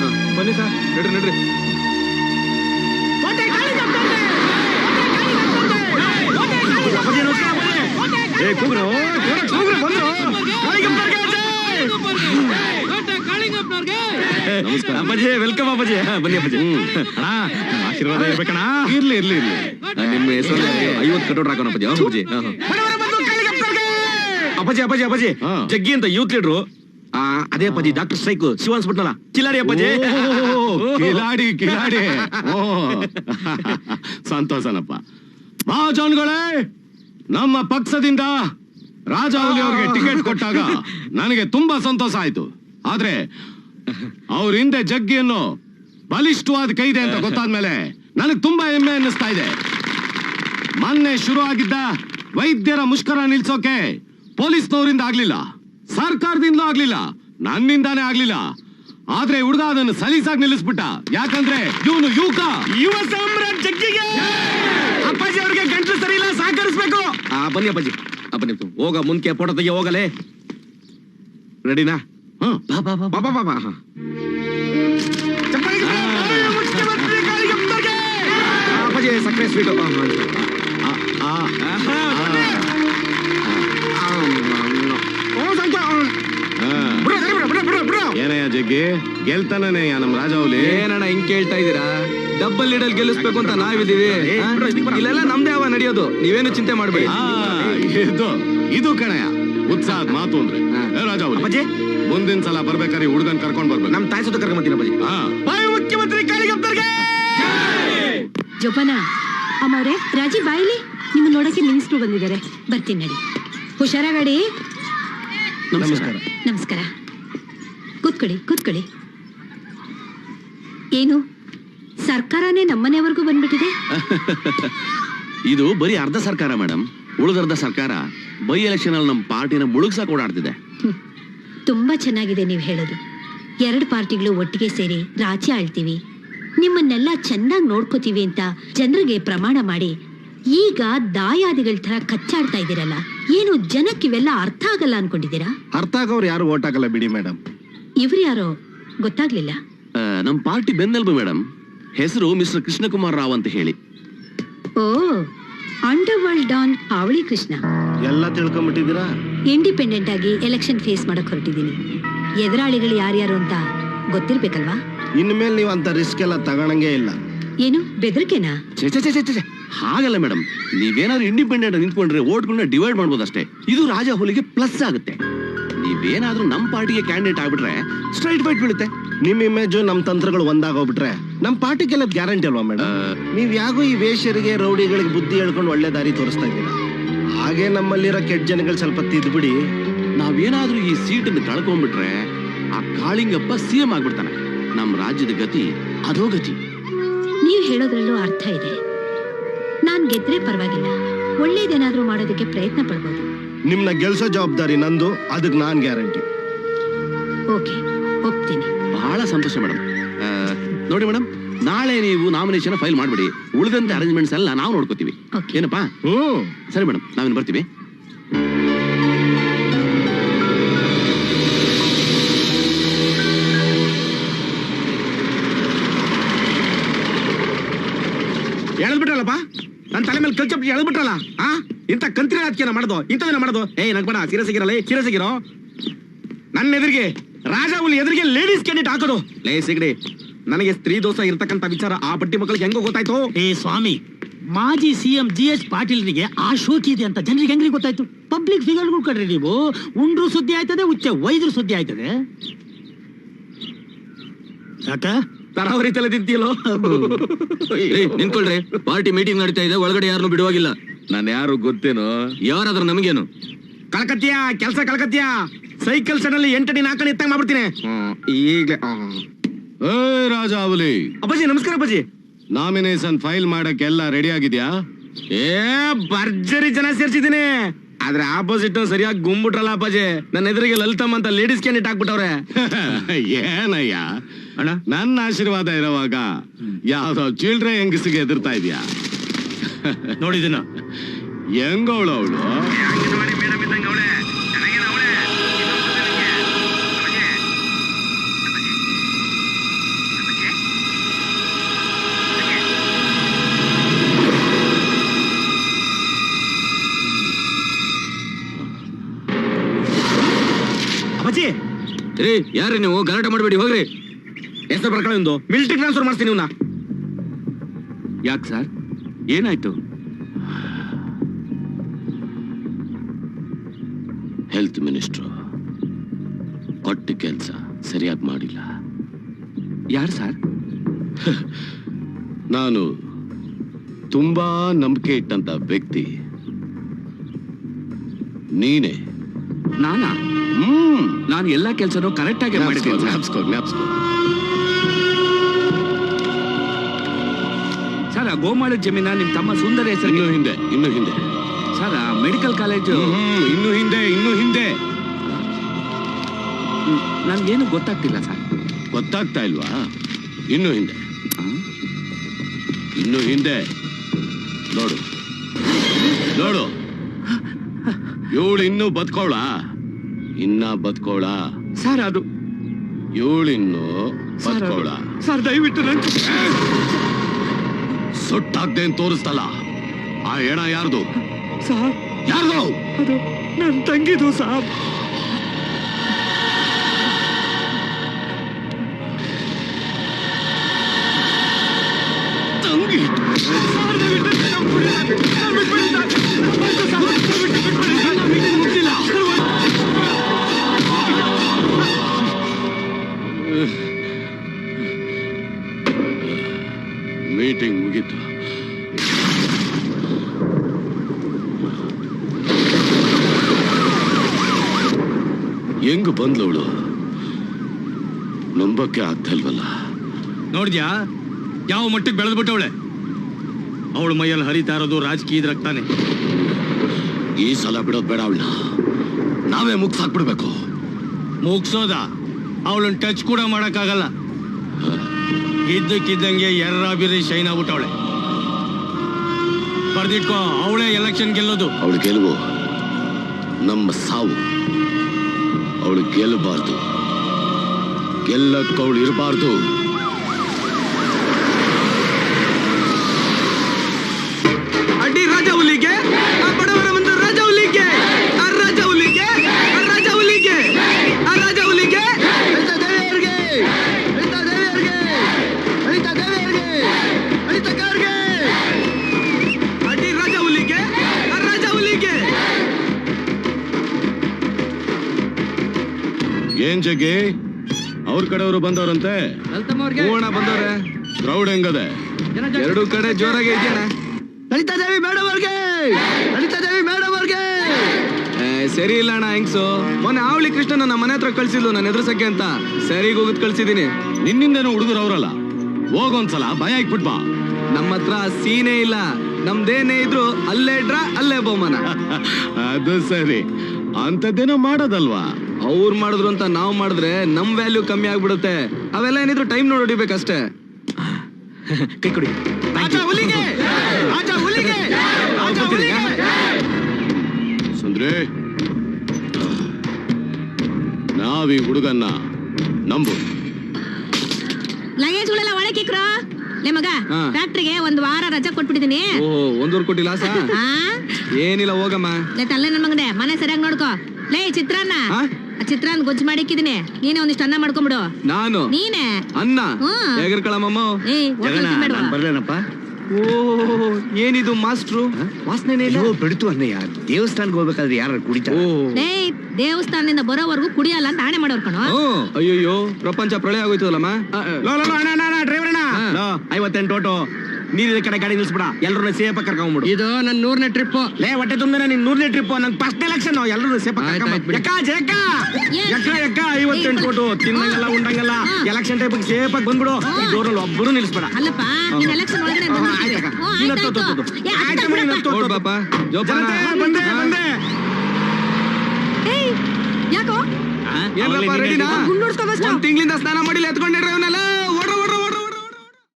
ಹಾ. ಬನ್ನಿ ಸರ್ ನಡ್ರಿ ನಡ್ರಿ. ಏ ಕೂಗ್ರು ಕೂಗ್ರು ಬಂದ್ರು ನಮಸ್ಕಾರ. ಅಪ್ಪಾಜಿ ವೆಲ್ಕಮ್ ಅಪ್ಪಾಜಿ. ಹಾ, ಬನ್ನಿ ಅಪ್ಪಾಜಿ. ಅಣ್ಣ ಆಶೀರ್ವಾದ ಇರ್ಬೇಕಣ್ಣ. ಇರ್ಲಿ ಇರ್ಲಿ ಇರ್ಲಿ. ನಿಮ್ಮ ಹೆಸರು ಐವತ್ತು ಕಟೋಟ್ ಹಾಕೋಣ ಅಪ್ಪಾಜಿ. ಹೌದು ಅಪ್ಪಾಜಿ. ಹಾ, ಹಾ. ಅಪ್ಪಾಜಿ ಅಪ್ಪಾಜಿ ಅಪ್ಪಾಜಿ. ಹಾ. ಜಗ್ಗಿ ಅಂತ ಯೂತ್ ಲೀಡ್ರು ಆ, ಅದೇ ಅಪ್ಪಾಜಿ ಡಾಕ್ಟರ್ ಸ್ಟ್ರೈಕ್ ಶಿವ ಅನ್ಸ್ಬಿಟ್ನಲ್ಲ ಕಿಲಾಡಿ ಅಪ್ಪಾಜಿ. ಕಿಲಾಡಿ ಕಿಲಾಡಿ. (laughs) ಓ (laughs) ಸಂತೋಷನಪ್ಪ. ಮಹಾಜನ್ಗಳೇ ನಮ್ಮ ಪಕ್ಷದಿಂದ ರಾಜಾವಲಿ ಅವ್ರಿಗೆ ಟಿಕೆಟ್ ಕೊಟ್ಟಾಗ ನನಗೆ ತುಂಬಾ ಸಂತೋಷ ಆಯ್ತು. ಆದ್ರೆ ಅವ್ರ ಹಿಂದೆ ಜಗ್ಗಿಯನ್ನು ಬಲಿಷ್ಠವಾದ ಕೈದೆ ಅಂತ ಗೊತ್ತಾದ್ಮೇಲೆ ನನಗೆ ತುಂಬಾ ಹೆಮ್ಮೆ ಅನ್ನಿಸ್ತಾ ಇದೆ. ಮೊನ್ನೆ ಶುರು ಆಗಿದ್ದ ವೈದ್ಯರ ಮುಷ್ಕರ ನಿಲ್ಸೋಕೆ ಪೊಲೀಸ್ನವರಿಂದ ಆಗ್ಲಿಲ್ಲ ಸರ್ಕಾರದಿಂದಲೂ ಆಗ್ಲಿಲ್ಲ ನನ್ನಿಂದಾನೇ ಆಗ್ಲಿಲ್ಲ ಆದ್ರೆ ಹುಡುಗ ಅದನ್ನು ಸಲೀಸಾಗಿ ನಿಲ್ಲಿಸ್ಬಿಟ್ಟ ಯಾಕಂದ್ರೆ ಇವನು ಯುವಕ ಯುವ ಸಾಮ್ರಾಜ್ಯಕ್ಕೆ ಜಗ್ಗಿಗೆ ಅಪ್ಪಾಜಿ ಅವ್ರಿಗೆ ಗಂಟ್ಲು ಸರಿ ಇಲ್ಲ ಸಹಕರಿಸ್ಬೇಕು ಆ ಬನ್ನಿ ಅಪ್ಪಾಜಿ ಆ, ಬನ್ನಿ ಹೋಗ ಮುಂದೆ ಫೋಟೋ ತೆಗಿ ಹೋಗಲೇ ರೆಡಿನಾ ಹ್ಮ್. ಬಾ ಬಾ ಏನಯ್ಯ ಜಗ್ಗಿ? ಯಾ ನಮ್ಮ ರಾಜೌಲಿ ಏನಣ್ಣ ಹಿಂಗ್ ಕೇಳ್ತಾ ಇದೀರಾ ಡಬ್ಬಲ್ ಲೀಡಲ್ ಗೆಲ್ಲಿಸ್ಬೇಕು ಅಂತ ನಾವಿದೀವಿ ಆ? ಇಲ್ಲೆಲ್ಲ ನಮ್ದೇ ಅವ ನಡೆಯೋದು. ನೀವೇನು ಚಿಂತೆ ಮಾಡ್ಬೇಡಿ. ಆ, ಇದು ಇದು ಕಣಯ್ಯ. ಉತ್ಸಾಹದ ಮಾತು ಅಂದ್ರೆ. ಏ ರಾಜಾವಲಿ ಅಪ್ಪಾಜಿ. ಮುಂದಿನ ಸಲ ಬರ್ಬೇಕಾದ್ರೆ ಹುಡುಗನ್ ಕರ್ಕೊಂಡ್ ಬರ್ಬೇಕು. ನಮ್ ತಾಯಿ ಸುತ್ತ ಕರ್ಕೊಂಬತ್ತೀನಿ ಅಪ್ಪಾಜಿ. ಹಾ. ಮುಖ್ಯಮಂತ್ರಿ ಕಾಳಿಗಪ್ಪರ್ಗೆ ಜೋಪಾನ ಅಮ್ಮವ್ರೆ ರಾಜಿ ಬಾಯಿಲಿ? ನಿಮ್ಮ ನೋಡಕ್ಕೆ ಮಿನಿಸ್ಟ್ರು ಬಂದಿದ್ದಾರೆ. ಬರ್ತೀನಿ ನಡಿ. ಹುಷಾರಾಗಡಿ ನಮಸ್ಕಾರ. ನಮಸ್ಕಾರ. ಕೂತ್ಕೊಳ್ಳಿ ಕೂತ್ಕೊಳ್ಳಿ. ಏನು ಸರ್ಕಾರನೇ ನಮ್ಮನೆವರೆಗೂ ಬಂದ್ಬಿಟ್ಟಿದೆ? (laughs) ಇದು ಬರೀ ಅರ್ಧ ಸರ್ಕಾರ ಮೇಡಮ್ ಉಳಿದರ್ಧ ಸರ್ಕಾರ ಬೈ ಎಲೆಕ್ಷನ್ ಅಲ್ಲಿ ನಮ್ಮ ಪಾರ್ಟಿನ ಮುಳುಗ್ಸಕ್ ಓಡಾಡ್ತಿದೆ. ತುಂಬಾ ಚೆನ್ನಾಗಿದೆ ನೀವು ಹೇಳೋದು. ಎರಡು ಪಾರ್ಟಿಗಳು ಒಟ್ಟಿಗೆ ಸೇರಿ ರಾಜ್ಯ ಆಳ್ತೀವಿ. ನಿಮ್ಮನ್ನೆಲ್ಲ ಚೆನ್ನಾಗಿ ನೋಡ್ಕೋತೀವಿ ಅಂತ ಜನರಿಗೆ ಪ್ರಮಾಣ ಮಾಡಿ ಈಗ ದಾಯಾದಿಗಳ ತರ ಕಚ್ಚಾಡ್ತಾ ಇದ್ದೀರಲ್ಲ ಏನು ಜನಕ್ಕೆ ಇವೆಲ್ಲ ಅರ್ಥ ಆಗಲ್ಲ ಅನ್ಕೊಂಡಿದ್ದೀರಾ? ಅರ್ಥ ಆಗೋರು ಯಾರು ಓಟ್ ಹಾಕಲ್ಲ ಬಿಡಿ ಮೇಡಮ್ ಇವ್ರು ಯಾರೋ ಗೊತ್ತಾಗ್ಲಿಲ್ಲ. ಆ, ನಮ್ಮ ಪಾರ್ಟಿ ಬೆನ್ನೆಲ್ಬು ಮೇಡಮ್ ಹೆಸರು ಮಿಸ್ಟರ್ ಕೃಷ್ಣಕುಮಾರ್ ರಾವ್ ಅಂತ ಹೇಳಿ. ಓ ಅಂಡರ್ ವರ್ಲ್ಡ್ ಡಾನ್ ಹಾವಳಿ ಕೃಷ್ಣ. ಎಲ್ಲ ತಿಳ್ಕೊಂಡ್ಬಿಟ್ಟಿದ್ದೀರಾ ಇಂಡಿಪೆಂಡೆಂಟ್ ಆಗಿ ಎಲೆಕ್ಷನ್ ಫೇಸ್ ಮಾಡಕ್ ಹೊರಟಿದ್ದೀನಿ. ಎದುರಾಳಿಗಳು ಯಾರ್ಯಾರು ಅಂತ ಗೊತ್ತಿರ್ಬೇಕಲ್ವಾ? ಇನ್ಮೇಲೆ ನೀವು ಅಂತ ರಿಸ್ಕ್ ಎಲ್ಲ ತಗೊಳಂಗೇ ಇಲ್ಲ. ಏನು ಬೆದರಿಕೆನಾ? ಛೆ, ಛೆ, ಛೆ, ಛೆ, ಛೆ, ಛೆ. ಹಾಗಲ್ಲ ಮೇಡಮ್ ನೀವೇನಾದ್ರು ಇಂಡಿಪೆಂಡೆಂಟ್ ನಿಂತ್ಕೊಂಡ್ರೆ ಓಟ್ಗಳನ್ನ ಡಿವೈಡ್ ಮಾಡ್ಬೋದು ಅಷ್ಟೇ ಇದು ರಾಜ ಹುಲಿಗೆ ಪ್ಲಸ್ ಆಗುತ್ತೆ. ನೀವೇನಾದ್ರೂ ನಮ್ಮ ಪಾರ್ಟಿಗೆ ಕ್ಯಾಂಡಿಡೇಟ್ ಆಗ್ಬಿಟ್ರೆ ಸ್ಟ್ರೈಟ್ ಫೈಟ್ ಬೀಳುತ್ತೆ. ನಿಮ್ ಇಮೇಜು ನಮ್ ತಂತ್ರಗಳು ಒಂದಾಗೋಗ್ಬಿಟ್ರೆ ನಮ್ ಪಾರ್ಟಿ ಗೆಲ್ಲದ್ ಗ್ಯಾರಂಟಿ ಅಲ್ವಾ ಮೇಡಮ್ ನೀವ್ ಯಾಗೋ ಈ ವೇಷರಿಗೆ ರೌಡಿಗಳಿಗೆ ಬುದ್ಧಿ ಹೇಳ್ಕೊಂಡು ಒಳ್ಳೆ ದಾರಿ ತೋರಿಸ್ತಾ ಇದ್ದೀರಾ? ಹಾಗೆ ನಮ್ಮಲ್ಲಿರೋ ಕೆಟ್ಟ ಜನಗಳು ಸ್ವಲ್ಪ ತಿದ್ಬಿಡಿ ನಾವೇನಾದ್ರೂ ಈ ಸೀಟನ್ನು ಕಳ್ಕೊಂಡ್ಬಿಟ್ರೆ ಆ ಕಾಳಿಂಗಪ್ಪ ಸಿಎಂ ಆಗ್ಬಿಡ್ತಾನೆ. ನಮ್ಮ ರಾಜ್ಯದ ಗತಿ ಅದೋ ಗತಿ. ನೀವು ಹೇಳೋದ್ರಲ್ಲೂ ಅರ್ಥ ಇದೆ. ನಾನ್ ಗೆದ್ರೆ ಪರವಾಗಿಲ್ಲ. ಒಳ್ಳೇದೇನಾದ್ರೂ ಮಾಡೋದಕ್ಕೆ ಪ್ರಯತ್ನ ಪಡ್ಬೋದು. ನಿಮ್ನ ಗೆಲ್ಸೋ ಜವಾಬ್ದಾರಿ ನಂದು ಅದಕ್ಕೆ ನಾನು ಗ್ಯಾರಂಟಿ. ಓಕೆ ಒಪ್ತೀನಿ. ಬಹಳ ಸಂತೋಷ ಮೇಡಮ್. ನೋಡಿ ಮೇಡಮ್ ನಾಳೆ ನೀವು ನಾಮಿನೇಷನ್ ಫೈಲ್ ಮಾಡ್ಬಿಡಿ. ಉಳಿದಂತೆ ಅರೇಂಜ್ಮೆಂಟ್ಸ್ ಎಲ್ಲ ನಾವು ನೋಡ್ಕೋತೀವಿ. ಏನಪ್ಪ? ಹ್ಮ್ ಸರಿ ಮೇಡಮ್ ನಾವೇನು ಬರ್ತೀವಿ. ಎಳೆದ್ಬಿಟ್ರಲ್ಲಪ್ಪ ನನ್ನ ತಲೆ ಮೇಲೆ ಕಲ್ಚಪ್ ಎಳ್ಬಿಟ್ರಲ್ಲ ಆ? ಇಂಥ ಕಂತ್ರಿ ರಾಜಕೀಯ ಮಾಡೋದು? ಇಂಥದನ್ನ ಮಾಡೋದು? ಏಯ್ ನಗ್ಬೇಡ ಸೀರಿಯಸ್ ಆಗಿರಲ್ಲ ಸೀರಿಯಸ್ ಆಗಿರೋ ನನ್ನ ಎದುರಿಗೆ, ರಾಜ ಹುಲಿ ಎದುರಿಗೆ ಲೇಡೀಸ್ ಕ್ಯಾಂಡಿಡೇಟ್ ಹಾಕೋದು. ಲೇ, ಸಿಗಡಿ, ನನಗೆ ಸ್ತ್ರೀ ದೋಷ ಇರ್ತಕ್ಕಂಥ ವಿಚಾರ ಆ ಬಟ್ಟಿ ಮಕ್ಕಳಿಗೆ ಹೆಂಗೋ ಗೊತ್ತಾಯ್ತು? ಏ, ಸ್ವಾಮಿ, ಮಾಜಿ ಸಿಎಂ ಜಿ ಎಚ್ ಪಾಟೀಲ್ರಿಗೆ ಆ ಶೋಕಿ ಇದೆ ಅಂತ ಜನರಿಗೆ ಹೆಂಗ್ರಿ ಗೊತ್ತಾಯ್ತು? ಪಬ್ಲಿಕ್ ಫಿಗರ್ಗಳು ಕಡ್ರಿ ನೀವು. ಉಂಡ್ರು ಸುದ್ದಿ ಆಯ್ತದೆ, ಉಚ್ಚ ವೈದ್ರು ಸುದ್ದಿ ಆಯ್ತದೆ. ಯಾಕ? ತರಾವರಿ ತಲೆ ತಿಂತೀಯಲ್ಲೋ? ನಿಂತ್ಕೊಳ್ರಿ. ಪಾರ್ಟಿ ಮೀಟಿಂಗ್ ನಡೀತಾ ಇದೆ ಒಳಗಡೆ ಯಾರನ್ನು ಬಿಡುವಾಗಿಲ್ಲ. ನಾನು ಯಾರು ಗೊತ್ತೇನೋ? ಯಾರಾದ್ರೂ ನಮಗೇನು? ಕಲ್ಕತ್ತಿಯ ಕೆಲಸ ಕಲ್ಕತ್ತಿಯ. ಸೈಕಲ್ ಸಡಲ್ಲಿ ಎಂಟಡಿ ನಾಲ್ಕಡಿ ಎತ್ತಂಗ್ ಮಾಡ್ಬಿಡ್ತೀನಿ. ಈಗಲೇ ಏ ರಾಜಾವಲಿ. ಅಪ್ಪಾಜಿ ನಮಸ್ಕಾರ ಅಪ್ಪಾಜಿ. ನಾಮಿನೇಷನ್ ಫೈಲ್ ಮಾಡಕ್ಕೆಲ್ಲ ರೆಡಿ ಆಗಿದ್ಯಾ? ಏ ಭರ್ಜರಿ ಜನ ಸೇರ್ಸಿದ್ದೀನಿ. ಆದ್ರೆ ಆಪೋಸಿಟ್ ಸರಿಯಾಗಿ ಗುಂಬಿಟ್ರಲ್ಲ ಅಪ್ಪಾಜಿ. ನನ್ನ ಎದುರಿಗೆ ಲಲಿತಮ್ಮ ಅಂತ ಲೇಡೀಸ್ ಕ್ಯಾಂಡಿಡೇಟ್ ಹಾಕ್ಬಿಟ್ಟವ್ರೆ. (laughs) ಏನಯ್ಯ? ಅಣ್ಣ? ನನ್ನ ಆಶೀರ್ವಾದ ಇರೋವಾಗ ಯಾವ್ದೋ ಚಿಲ್ಡ್ರೆ ಹೆಂಗಸಿಗೆ ಎದುರ್ತಾ ಇದೆಯಾ? ನೋಡಿದಿನ ಹೆಂಗವಳು ಅವಳು? ಯಾರು ರೀ ನೀವು ಗಲಾಟೆ ಮಾಡಬೇಡಿ ಹೋಗ್ರಿ. ಹೆಸರು ಬರ್ಕೊಳ್ಳಿ ಒಂದು. ಮಿಲಿಟರಿ ಟ್ರಾನ್ಸ್ಫರ್ ಮಾಡ್ತೀನಿ ಇವ್ನ. ಯಾಕೆ ಸರ್ ಏನಾಯ್ತು? ಹೆಲ್ತ್ ಮಿನಿಸ್ಟ್ರು ಕೊಟ್ಟ ಕೆಲಸ ಸರಿಯಾಗಿ ಮಾಡಿಲ್ಲ. ಯಾರು ಸರ್ (laughs) ನಾನು ತುಂಬಾ ನಂಬಿಕೆ ಇಟ್ಟಂತ ವ್ಯಕ್ತಿ. ನೀನೇ. ನಾನಾ? ಹ್ಮ್. ನಾನು ಎಲ್ಲಾ ಕೆಲಸನೂ ಕರೆಕ್ಟ್ ಆಗಿ ಮಾಡಿದ್ದೀನಿ ಸರ್. ಮ್ಯಾಪ್ಸ್ಕೋ ಜ್ಞಾಪಿಸ್ಕೊ ಸರ್ ಆ ಗೋಮಾಳದ ಜಮೀನ ನಿಮ್ ತಮ್ಮ ಸುಂದರ ಹೆಸರು ಇನ್ನು ಹಿಂದೆ ಇನ್ನು ಹಿಂದೆ. ಸರ್ ಆ ಮೆಡಿಕಲ್ ಕಾಲೇಜು? ಹ್ಮ್ ಇನ್ನು ಹಿಂದೆ ಇನ್ನು ಹಿಂದೆ. ನನ್ಗೇನು ಗೊತ್ತಾಗ್ತಿಲ್ಲ ಸರ್. ಗೊತ್ತಾಗ್ತಾ ಇಲ್ವಾ? ಇನ್ನು ಹಿಂದೆ. ಇನ್ನು ಹಿಂದೆ. ನೋಡು. ನೋಡು. ಇವಳು ಇನ್ನೂ ಬದುಕೋಳ ಇನ್ನ ಬದುಕೋಳ ಸರ್ ಅದು ಇವಳಿನ್ನು ಸರ್, ಅದು- ಬದುಕೋಳ ಸರ್ ದಯವಿಟ್ಟು ನನ್ ಸುಟ್ಟಾಗ್ದೆ ಅಂತ ತೋರಿಸ್ತಲ್ಲ ಆ ಹೆಣ ಯಾರ್ದು? ಸರ್ ಯಾರ್ದು? ಅದು ನನ್ನ ತಂಗಿದು ಸಾಬ್ ತಂಗಿ ಮೀಟಿಂಗ್ ಹೆಂಗ್ ಬಂದ್ಲವಳು? ನಂಬಕ್ಕೆ ಆಗ್ತಲ್ವಲ್ಲ? ನೋಡಿದ್ಯಾ? ಯಾವ ಮಟ್ಟಿಗೆ ಬೆಳೆದ್ಬಿಟ್ಟವಳೆ ಅವಳ ಮೈಯಲ್ಲಿ ಹರಿತಾ ಇರೋದು ರಾಜಕೀಯದ ರಕ್ತಾನೆ. ಈ ಸಲ ಬಿಡೋದ್ ಬೇಡ ಅವಳನ್ನ. ನಾವೇ ಮುಗ್ಸಾಕ್ಬಿಡ್ಬೇಕು ಮುಗ್ಸೋದ? ಅವಳನ್ನ ಟಚ್ ಕೂಡ ಮಾಡೋಕ್ಕಾಗಲ್ಲ. ಇದ್ದಕ್ಕಿದ್ದಂಗೆ ಎರ್ರ ಬಿರಿ ಶೈನ್ ಆಗ್ಬಿಟ್ಟವಳೆ. ಬರ್ದಿಟ್ಕೋ ಅವಳೇ ಎಲೆಕ್ಷನ್ ಗೆಲ್ಲೋದು. ಅವಳು ಗೆಲುವು. ನಮ್ಮ ಸಾವು. ಅವಳು ಗೆಲ್ಲಬಾರ್ದು. ಗೆಲ್ಲಕ್ಕೆ ಅವಳು ಇರಬಾರ್ದು. ಏನ್ ಜಗ್ಗಿ? ಅವ್ರ ಕಡೆಯವರು ಬಂದವ್ರಂತೆ? ಓಣ ಬಂದವ್ರೆ? ಕ್ರೌಡ್ ಹೆಂಗದೆ? ಎರಡು ಕಡೆ ಜೋರಾಗಿ ಲಲಿತಾ ದೇವಿ ಮೇಡಮ್ ಅವ್ರಿಗೆ! ಲಲಿತಾ ದೇವಿ ಮೇಡಮ್ ಅವ್ರಿಗೆ! ಏ, ಸರಿ ಇಲ್ಲ ಅಣ್ಣ ಹೆಂಗ್ಸು? ಮೊನ್ನೆ ಆವಳಿ ಕೃಷ್ಣ ನನ್ನ ಮನೆ ಹತ್ರ ಕಳ್ಸಿದ್ಲು ನನ್ನ ಎದುರ್ಸಕ್ಕೆ ಅಂತ. ಸರಿಗೆ ಹೋಗುದ್ ಕಳ್ಸಿದೀನಿ. ನಿನ್ನಿಂದನೂ ಹುಡುಗರು ಅವರಲ್ಲ? ಹೋಗೊಂದ್ಸಲ ಭಯ ಇಕ್ಬಿಟ್ ಬಾ. ನಮ್ಮ ಹತ್ರ ಸೀನೇ ಇಲ್ಲ. ನಮ್ದೇನೇ ಇದ್ರು ಅಲ್ಲೇ ಡ್ರಾ ಅಲ್ಲೇ ಬಹುಮಾನ. ಅದು ಸರಿ. ಅಂತದ್ದೇನೋ ಮಾಡೋದಲ್ವಾ? ಅವ್ರು ಮಾಡಿದ್ರು ಅಂತ ನಾವ್ ಮಾಡಿದ್ರೆ ನಮ್ ವ್ಯಾಲ್ಯೂ ಕಮ್ಮಿ ಆಗ್ಬಿಡುತ್ತೆ. ಅವೆಲ್ಲ ಏನಿದ್ರು ಟೈಮ್ ನೋಡಿ ಹೊಡಿಬೇಕಷ್ಟೇ. ಕೈ ಕೊಡಿ. ನಾವ್ ನಾವೀ ಹುಡುಗನ್ನ ನಂಬು ಲಗೇಜ್ಗಳೆಲ್ಲ ಒಳಗೆ ಲೇ ಮಗ ಹಾ. ಫ್ಯಾಕ್ಟ್ರಿಗೆ ಒಂದ್ ವಾರ ರಜಾ ಕೊಟ್ಬಿಟ್ಟಿದೀನಿ. ಓಹೋ ಒಂದೂವರೆ ಕೋಟಿ ಲಾಸ ಆ ಏನಿಲ್ಲ ಹೋಗಮ್ಮ. ಲೇ ತಲೆ ನನ್ ಮಗನೇ ಮನೆ ಸರಿಯಾಗಿ ನೋಡ್ಕೋ. ಲೇ ಚಿತ್ರಾನ್ನ. ಹಾ? ಆ ಚಿತ್ರಾನ್ನ ಗೊಜ್ಜು ಮಾಡಿಕ್ಕಿದೀನಿ. ನೀನೇ ಒಂದಿಷ್ಟು ಅನ್ನ ಮಾಡ್ಕೊಂಬಿಡು. ನಾನು? ನೀನೇ? ಅನ್ನ? ಹ್ಮ್. ಹೇಗಿರ್ಕಳಮ್ಮ ಏ ಹೋಟೆಲ್ ತಿನ್ಬೇಡ್ವಾ? ಬರ್ಲೇನಪ್ಪ? ಓ ಏನಿದು ಮಾಸ್ಟ್ರು? ವಾಸನೆ ಇಲ್ಲ. ಬಿಡ್ತು ಅನ್ನಯ್ಯ ದೇವಸ್ಥಾನಕ್ಕೆ ಹೋಗ್ಬೇಕಾದ್ರೆ ಯಾರು ಕುಡಿತಾರೆ? ಓ. ದೇವಸ್ಥಾನದಿಂದ ಬರೋವರೆಗೂ ಕುಡಿಯಲ್ಲ ಅಂತ ಆಣೆ ಮಾಡೋರ್ ಕಣೋ. ಅಯ್ಯಯ್ಯೋ ಪ್ರಪಂಚ ಪ್ರಳಯ ಆಗೋಯ್ತದಲ್ಲಮ್ಮ? ಡ್ರೈವರ್ ಅಣ್ಣ ಐವತ್ತೆಂಟು ಟೋಟು ನೀರಿನ ಕಡೆ ಗಾಡಿ ನಿಲ್ಸ್ಬಿಡ. ಎಲ್ಲರೂ ಸೇಫ್ ಕರ್ಕೊಂಡ್ಬಿಡು ಇದು ನನ್ನ ನೂರನೇ ಟ್ರಿಪ್ ಲೇ ಹೊಟ್ಟೆ ತುಂಬ ನಿನ್ ನೂರನೇ ಟ್ರಿಪ್ ನನ್ ಫಸ್ಟ್ ಎಲೆಕ್ಷನ್ ಎಲ್ಲರೂ ಸೇಫ್ ಐವತ್ತೆಂಟು ಕೋಟು ತಿನ್ನಂಗಲ್ಲ ಉಂಡಂಗಲ್ಲ. ಎಲೆಕ್ಷನ್ ಟೈಪ್ ಸೇಫ್ ಆಗಿ ಬಂದ್ಬಿಡು. ಈ ಡೋರಲ್ಲಿ ಒಬ್ಬರು ನಿಲ್ಸ್ಬೇಡ. ಅಲ್ಲಪ್ಪ ನೀನ್ ಎಲೆಕ್ಷನ್ ಒಳಗಡೆ ಬಂದೆ. ಬಂದೆ. ಯಾಕೋ? ಫಸ್ಟ್. ತಿಂಗಳಿಂದ ಸ್ನಾನ ಮಾಡಿಲ್ಲ ಎತ್ಕೊಂಡಿರೋ ಅವನ್ನೆಲ್ಲ.